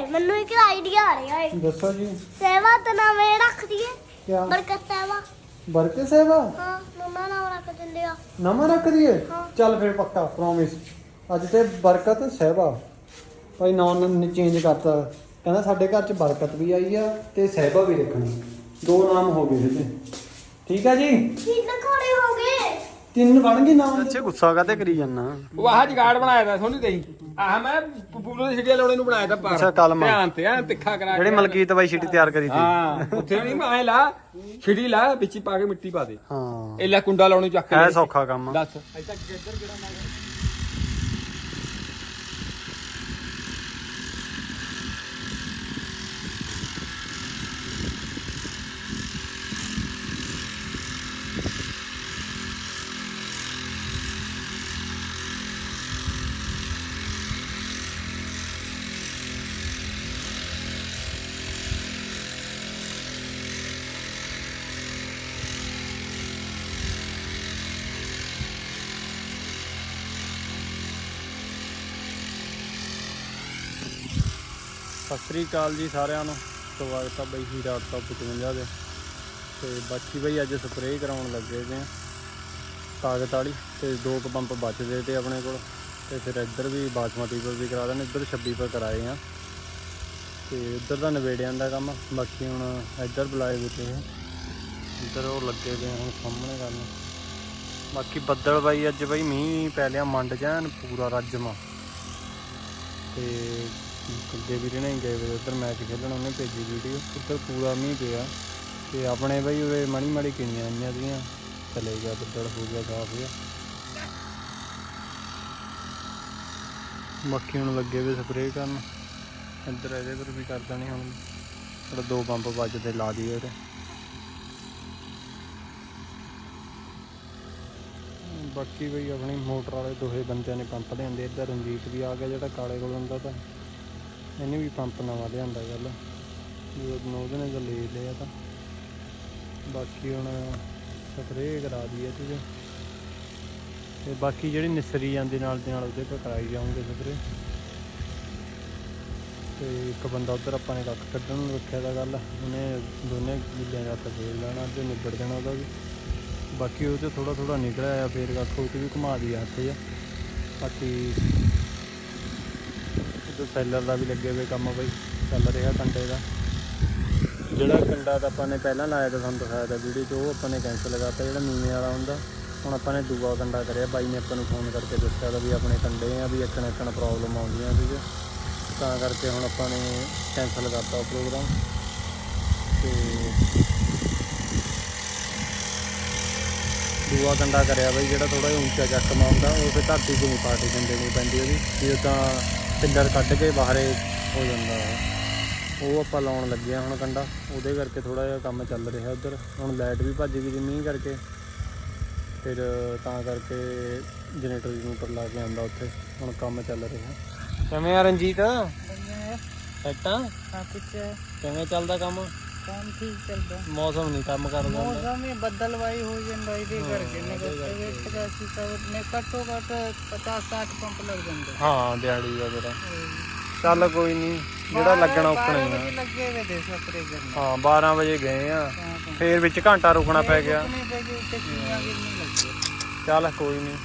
ਮੈਨੂੰ ਇੱਕ ਆਈਡੀਆ ਆ ਰਿਹਾ ਏ। ਦੱਸੋ ਜੀ। ਸੇਵਾ ਤਾਂ ਨਵੇਂ ਰੱਖ ਦਈਏ। ਕਿਆ? ਬਰਕਤ ਸੇਵਾ। ਬਰਕੇ ਸੇਵਾ? ਹਾਂ ਮੰਮਾ ਨਾਮ ਰੱਖ ਦਿੰਦੇ ਆ। ਨਵਾਂ ਰੱਖ ਦਈਏ? ਹਾਂ। ਚੱਲ ਫਿਰ ਪੱਕਾ ਪ੍ਰੋਮਿਸ ਅੱਜ ਤੇ ਬਰਕਤ ਸਹਿਬਾ ਭਾਈ ਨਾਮ ਨੇ ਚੇਂਜ ਕਰਤਾ। ਕਹਿੰਦਾ ਸਾਡੇ ਘਰ ਚ ਬਰਕਤ ਵੀ ਆਈ ਆ ਤੇ ਸਹਿਬਾ ਵੀ ਰੱਖਣੀ। ਦੋ ਨਾਮ ਹੋ ਗਏ ਇਹਦੇ। ਠੀਕ ਆ ਜੀ? ਹੋ ਗਏ ਤਿੰਨ ਬਣ ਗਏ ਨਾਮ ਅੱਛੇ ਗੁੱਸਾ ਕਾਤੇ ਕਰੀ ਜਾਂਦਾ ਉਹ ਆਹ ਜਗਾੜ ਬਣਾਇਆ ਤਾਂ ਸੋਨੀ ਤੇਈ ਆਹ ਮੈਂ ਪੂਰੇ ਦੇ ਛਿੜੀਆਂ ਲਾਉਣੇ ਨੂੰ ਬਣਾਇਆ ਤਾਂ ਪਰ ਅੱਛਾ, ਕਲਮ। ਧਿਆਨ ਤੇ ਆ ਤਿੱਖਾ ਕਰਾ ਜਿਹੜੇ ਕੇ। ਮਲਕੀਤ ਬਾਈ ਛਿੱਟੀ ਤਿਆਰ ਕਰੀ ਸੀ। ਹਾਂ ਉੱਥੇ ਨਹੀਂ ਮੈਂ ਐਂ ਲਾ ਛਿੜੀ ਲਾ ਵਿੱਚ ਹੀ ਪਾ ਕੇ ਮਿੱਟੀ ਪਾ ਦੇ। ਹਾਂ। ਇਹ ਲੈ ਕੁੰਡਾ ਲਾਉਣੀ ਚੱਕ ਲੈ। ਸੌਖਾ ਕੰਮ ਦੱਸ। ਸਤਿ ਸ੍ਰੀ ਅਕਾਲ ਜੀ ਸਾਰਿਆਂ ਨੂੰ। ਸਵਾਗਤ ਹੈ ਬਾਈ ਹੀਰਾ ਟੌਪ 55 ਦੇ। ਤੇ ਬਾਕੀ ਬਈ ਅੱਜ ਸਪਰੇਅ ਕਰਾਉਣ ਲੱਗੇ ਤੇ ਆ। ਤਾਕਤ ਵਾਲੀ ਤੇ ਦੋ ਕੁ ਪੰਪ ਬਚਦੇ ਤੇ ਆਪਣੇ ਕੋਲ। ਤੇ ਫਿਰ ਇੱਧਰ ਵੀ ਬਾਸਮਤੀ ਪਰ ਵੀ ਕਰਾ ਦੇਣ, ਇੱਧਰ 26 ਪਰ ਕਰਾਏ ਆ। ਤੇ ਇੱਧਰ ਦਾ ਨਵੇੜਿਆਂ ਦਾ ਕੰਮ, ਬਾਕੀ ਹੁਣ ਇੱਧਰ ਬੁਲਾਏ ਵੇ ਤੇ ਇੱਧਰ ਉਹ ਲੱਗੇ ਤੇ ਹੁਣ ਸਾਹਮਣੇ ਕਰਨ। ਬਾਕੀ ਬੱਦਲ ਬਾਈ ਅੱਜ ਬਾਈ ਮੀਂਹ ਪੈ ਲਿਆ, ਮੰਡ ਚ ਐਨ ਪੂਰਾ ਰੱਜਮਾ। ਤੇ ਅੱਗੇ ਵੀਰੇ ਨੇ ਗਏ ਵੇ ਉਧਰ ਮੈਚ ਖੇਡਣ, ਉਹਨੇ ਭੇਜੀ ਵੀਡੀਓ ਉੱਧਰ ਪੂਰਾ ਮੀਂਹ ਪਿਆ ਤੇ ਆਪਣੇ ਬਈ ਉਰੇ ਮਾੜੀ ਮਾੜੀ ਕਿਣੀਆਂ ਆਈਆਂ ਸੀਗੀਆਂ, ਚਲੇ ਗਿਆ ਬੱਦਲ, ਹੋ ਗਿਆ ਸਾਫ਼ ਗਿਆ ਮੱਖੀ ਹੁਣ ਲੱਗੇ ਵੇ ਸਪਰੇਅ ਕਰਨ, ਇੱਧਰ ਇਹਦੇ ਪਰ ਵੀ ਕਰ ਦੇਣੀ ਹੁਣ ਥੋੜਾ ਦੋ ਪੰਪ ਵੱਜਦੇ ਲਾ ਦਈਏ ਉਹਦੇ। ਬਾਕੀ ਬਈ ਆਪਣੀ ਮੋਟਰ ਵਾਲੇ ਦੋਹੇ ਬੰਦਿਆਂ ਨੇ ਪੰਪ ਲਿਆਂਦੇ, ਇੱਧਰ ਰਣਜੀਤ ਵੀ ਆ ਗਿਆ ਜਿਹੜਾ ਕਾਲੇ ਕੋਲ ਹੁੰਦਾ ਤਾਂ। ਇਹਨੇ ਵੀ ਪੰਪ ਨਵਾਂ ਲਿਆਂਦਾ ਗੱਲ ਵੀ ਉਹਦੇ ਨੇ ਤਾਂ ਲੈ ਲਿਆ ਤਾਂ। ਬਾਕੀ ਹੁਣ ਸਪਰੇਅ ਕਰਾ ਦਈਏ ਤੇ ਤੇ ਬਾਕੀ ਜਿਹੜੀ ਨਿਸਰੀ ਜਾਂਦੀ ਨਾਲ ਦੇ ਨਾਲ ਉਹਦੇ ਪਰ ਕਰਾਈ ਜਾਊਂਗੇ ਸਪਰੇਅ ਤੇ ਇੱਕ ਬੰਦਾ ਉਧਰ ਆਪਾਂ ਨੇ ਕੱਖ ਕੱਢਣ ਨੂੰ ਰੱਖਿਆ ਦਾ ਗੱਲ। ਉਹਨੇ ਦੋਨੇ ਗਿੱਲਿਆਂ ਦਾ ਫੇਰ ਲੈਣਾ ਤੇ ਨਿਬੜ ਜਾਣਾ ਉਹਦਾ ਵੀ। ਬਾਕੀ ਉਹ ਤੇ ਥੋੜਾ ਥੋੜਾ ਨਿਕਲਿਆ ਆ, ਫੇਰ ਕੱਖ ਉਹ ਤੇ ਵੀ ਘੁਮਾ ਦੀ ਹੱਥ ਆ ਬਾਕੀ ਸੈਲਰ ਦਾ ਵੀ ਲੱਗੇ ਹੋਏ ਕੰਮ ਬਈ, ਚੱਲ ਰਿਹਾ ਕੰਡੇ ਦਾ। ਜਿਹੜਾ ਕੰਡਾ ਤਾਂ ਆਪਾਂ ਨੇ ਪਹਿਲਾਂ ਲਾਇਆ ਤਾਂ ਤੁਹਾਨੂੰ ਦਿਖਾਇਆ ਤਾਂ ਵੀਡੀਓ 'ਚ, ਉਹ ਆਪਾਂ ਨੇ ਕੈਂਸਲ ਕਰਤਾ, ਜਿਹੜਾ ਨੀਵੇਂ ਵਾਲਾ ਹੁੰਦਾ, ਹੁਣ ਆਪਾਂ ਨੇ ਦੂਆ ਕੰਡਾ ਕਰਿਆ। ਬਾਈ ਨੇ ਆਪਾਂ ਨੂੰ ਫੋਨ ਕਰਕੇ ਦੱਸਿਆ ਤਾਂ ਵੀ ਆਪਣੇ ਕੰਡੇ ਆ, ਵੀ ਇੱਕ ਨਾ ਇੱਕ ਪ੍ਰੋਬਲਮ ਆਉਂਦੀਆਂ ਸੀਗੇ ਤਾਂ ਕਰਕੇ ਹੁਣ ਆਪਾਂ ਨੇ ਕੈਂਸਲ ਕਰਤਾ ਉਹ ਪ੍ਰੋਗਰਾਮ ਤੇ ਦੂਆ ਕੰਡਾ ਕਰਿਆ ਬਈ, ਜਿਹੜਾ ਥੋੜਾ ਜਿਹਾ ਉੱਚਾ ਚੱਕ ਮਾਉਂਦਾ ਉਹ ਫਿਰ ਧਰਤੀ 'ਚ ਨਹੀਂ ਪਾਰਟੀਸ਼ਨ ਨਹੀਂ ਪੈਂਦੀ ਉਹਦੀ। ਜੇ ਤਾਂ ਪਿੱਲਰ ਕੱਢ ਕੇ ਬਾਹਰੇ ਹੋ ਜਾਂਦਾ ਉਹ ਉਹ ਆਪਾਂ ਲਾਉਣ ਲੱਗੇ ਆ ਹੁਣ ਕੰਡਾ। ਉਹਦੇ ਕਰਕੇ ਥੋੜਾ ਜਿਹਾ ਕੰਮ ਚੱਲ ਰਿਹਾ ਉਧਰ। ਹੁਣ ਲਾਈਟ ਵੀ ਭੱਜ ਗਈ ਜੀ ਮੀਂਹ ਕਰਕੇ। ਫਿਰ ਤਾਂ ਕਰਕੇ ਜਨਰੇਟਰ ਜਨੂਟਰ ਲਾ ਕੇ ਆਂਦਾ ਉੱਥੇ। ਹੁਣ ਕੰਮ ਚੱਲ ਰਿਹਾ। ਕਿਵੇਂ ਆ ਰਣਜੀਤ? ਸੈਟਾਂ ਕਿਵੇਂ ਚੱਲਦਾ ਕੰਮ? ਕੰਮ ਠੀਕ ਚੱਲਦਾ? ਮੌਸਮ ਨਹੀਂ ਕੰਮ ਕਰਦਾ। ਮੌਸਮ ਹੀ ਬੱਦਲਵਾਈ ਹੋ ਜਾਂਦਾ ਇਹਦੇ ਕਰਕੇ। ਨੈਗੇਟਿਵ ਪਚਾਸੀ ਸੌ ਨੇ ਘੱਟੋ ਘੱਟ 50 60 ਪੰਪ ਲੱਗ ਜਾਂਦੇ। ਹਾਂ ਦਿਹਾੜੀ ਦਾ ਤੇਰਾ ਚੱਲ ਕੋਈ ਨਹੀਂ ਜਿਹੜਾ ਲੱਗਣਾ ਉੱਕਣਾ ਹੀ ਆ ਲੱਗੇ ਵੇ ਦੇ ਸਪਰੇ ਕਰਨ। ਹਾਂ 12 ਵਜੇ ਗਏ ਆ। ਫੇਰ ਵਿੱਚ ਘੰਟਾ ਰੁਕਣਾ ਪੈ ਗਿਆ। ਚੱਲ ਕੋਈ ਨਹੀਂ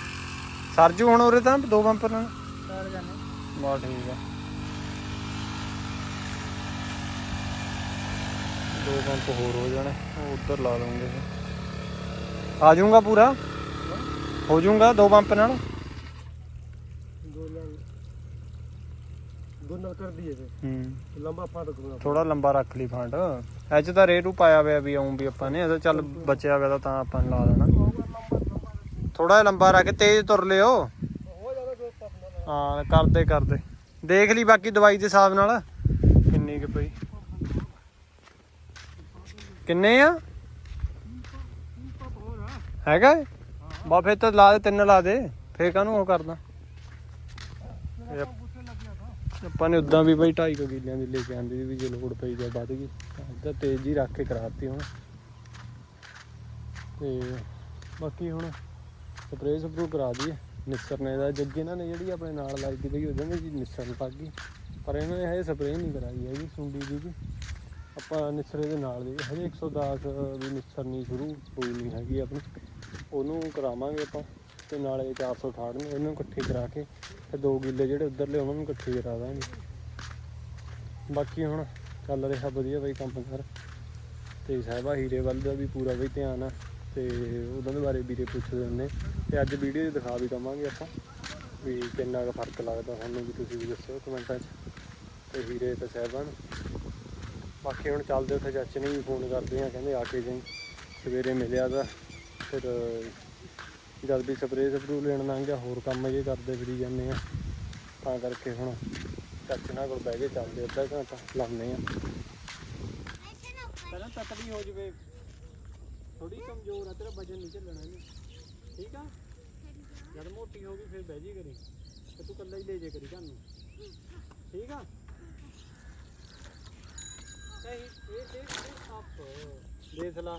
ਸਰਜੂ ਹੁਣ ਉਰੇ ਤਾਂ ਦੋ ਬੰਪਰ ਨਾਲ ਸਾਰ ਜਾਣੇ। ਬਾ ਠੀਕ ਆ। ਦੋ ਪੰਪ ਹੋਰ ਹੋ ਜਾਣੇ ਉਹ ਉੱਧਰ ਲਾ ਲਵਾਂਗੇ। ਆ ਜਾਊਗਾ ਪੂਰਾ? ਹੋ ਜਾਊਗਾ ਦੋ ਪੰਪ ਨਾਲ? ਕਰ ਦਈਏ ਹੂੰ। ਲੰਬਾ ਥੋੜਾ ਲੰਬਾ ਰੱਖ ਲਈ ਫੰਡ ਐਚ ਤਾਂ ਰੇਟੂ ਪਾਇਆ ਹੋਇਆ ਵੀ ਆਉਂ ਵੀ ਆਪਾਂ ਨੇ ਇਹ ਤਾਂ ਚੱਲ ਬਚਿਆ ਹੋਇਆ ਤਾਂ ਤਾਂ ਆਪਾਂ ਨੇ ਲਾ ਦੇਣਾ। ਥੋੜਾ ਲੰਬਾ ਰੱਖ ਕੇ ਤੇਜ਼ ਤੁਰ ਲਿਓ। ਹਾਂ ਕਰਦੇ ਕਰਦੇ। ਦੇਖ ਲਈ ਬਾਕੀ ਦਵਾਈ ਦੇ ਹਿਸਾਬ ਨਾਲ ਕਿੰਨੀ ਕੁ ਪਈ ਕਿੰਨੇ ਆ? ਹੈਗਾ ਏ? ਬਾ, ਫਿਰ ਤਾਂ ਲਾ ਦੇ, ਤਿੰਨ ਲਾ ਦੇ। ਫੇਰ ਕਾਹਨੂੰ ਉਹ ਕਰਦਾ? ਆਪਾਂ ਨੇ ਉਦਾਂ ਵੀ ਬਈ 2.5 ਕਿੱਲਿਆਂ ਦੀ ਲੈ ਕੇ ਆਂਦੀ ਸੀ ਵੀ ਜੇ ਲੋੜ ਪਈ ਜਾਂ ਵੱਧ ਗਈ। ਤਾਂ ਤੇਜ਼ ਹੀ ਰੱਖ ਕੇ ਕਰਾਤੀ ਹੁਣ। ਤੇ ਬਾਕੀ ਹੁਣ ਸਪਰੇਅ ਸਪਰੂ ਕਰਾ ਦਈਏ। ਨਿਸਰ ਨੇ ਦਾ ਜੱਗੇ ਇਹਨਾਂ ਨੇ ਜਿਹੜੀ ਆਪਣੇ ਨਾਲ ਲਾਈ ਦੀ ਬਈ ਉਹਦੇ ਵਿੱਚ ਨਿਸਰ ਲੱਗ ਗਈ। ਪਰ ਇਹਨਾਂ ਨੇ ਹਜੇ ਸਪਰੇਅ ਨਹੀਂ ਕਰਾਈ ਹੈਗੀ ਸੁੰਡੀ ਦੀ ਵੀ। ਆਪਾਂ ਨਿਸਰੇ ਦੇ ਨਾਲ ਦੀ। ਹਜੇ 110 ਵੀ ਨਿਸਰਨੀ ਸ਼ੁਰੂ ਹੋਈ ਨਹੀਂ ਹੈਗੀ ਆਪਣੀ। ਉਹਨੂੰ ਕਰਾਵਾਂਗੇ ਆਪਾਂ ਤੇ ਨਾਲੇ 468 ਨੂੰ ਇਹਨੂੰ ਇਕੱਠੇ ਕਰਾ ਕੇ ਤੇ ਦੋ ਗਿੱਲੇ ਜਿਹੜੇ ਉਧਰਲੇ ਉਹਨਾਂ ਨੂੰ ਇਕੱਠੇ ਕਰਾ ਦਾਂਗੇ। ਬਾਕੀ ਹੁਣ ਚੱਲ ਰਿਹਾ ਵਧੀਆ ਬਈ ਕੰਮ ਕਰ। ਤੇ ਸਾਹਿਬਾ ਹੀਰੇ ਵੱਲ ਦਾ ਵੀ ਪੂਰਾ ਬਈ ਧਿਆਨ ਆ ਤੇ ਉਹਨਾਂ ਦੇ ਬਾਰੇ ਵੀਰੇ ਪੁੱਛਦੇ ਹੁੰਦੇ ਤੇ ਅੱਜ ਵੀਡੀਓ 'ਚ ਦਿਖਾ ਵੀ ਦਵਾਂਗੇ ਆਪਾਂ ਵੀ ਕਿੰਨਾ ਕੁ ਫ਼ਰਕ ਲੱਗਦਾ ਸਾਨੂੰ ਵੀ ਤੁਸੀਂ ਵੀ ਦੱਸਿਓ ਕਮੈਂਟਾਂ 'ਚ। ਤੇ ਹੀਰੇ ਤੇ ਸਾਹਿਬਾਂ ਨੂੰ। ਬਾਕੀ ਹੁਣ ਚੱਲਦੇ ਉੱਥੇ, ਚਾਚੇ ਨੇ ਵੀ ਫੋਨ ਕਰਦੇ ਆ, ਕਹਿੰਦੇ ਆ ਕੇ ਜਾਈ। ਸਵੇਰੇ ਮਿਲਿਆ ਤਾਂ ਫਿਰ, ਜਦ ਵੀ ਸਪਰੇਅ ਸਪਰੂ ਲੈਣ ਲੰਘ ਗਿਆ, ਹੋਰ ਕੰਮ ਜੇ ਕਰਦੇ ਫਿਰੀ ਜਾਂਦੇ ਆ। ਤਾਂ ਕਰਕੇ ਹੁਣ ਚਾਚੇ ਨਾਲ ਕੋਲ ਬਹਿ ਕੇ ਚੱਲਦੇ ਅੱਧਾ ਘੰਟਾ, ਲਾਉਂਦੇ ਆ। ਪਹਿਲਾਂ ਤਤਲੀ ਹੋ ਜਵੇ। ਥੋੜੀ ਕਮਜ਼ੋਰ ਆ, ਤੇਰਾ ਵਜਨ ਨਹੀਂ ਝੱਲਣਾ ਇਹਨੇ। ਠੀਕ ਆ? ਜਦ ਮੋਟੀ ਹੋ ਗਈ, ਫਿਰ ਬਹਿ ਜੀ ਕਰੀ। ਤੇ ਤੂੰ ਕੱਲਾ ਹੀ ਲੈ ਜੇ ਕਰੀ ਤੁਹਾਨੂੰ। ਠੀਕ ਆ? ਨਹੀਂ ਇਹ ਦੇਖ ਲਾ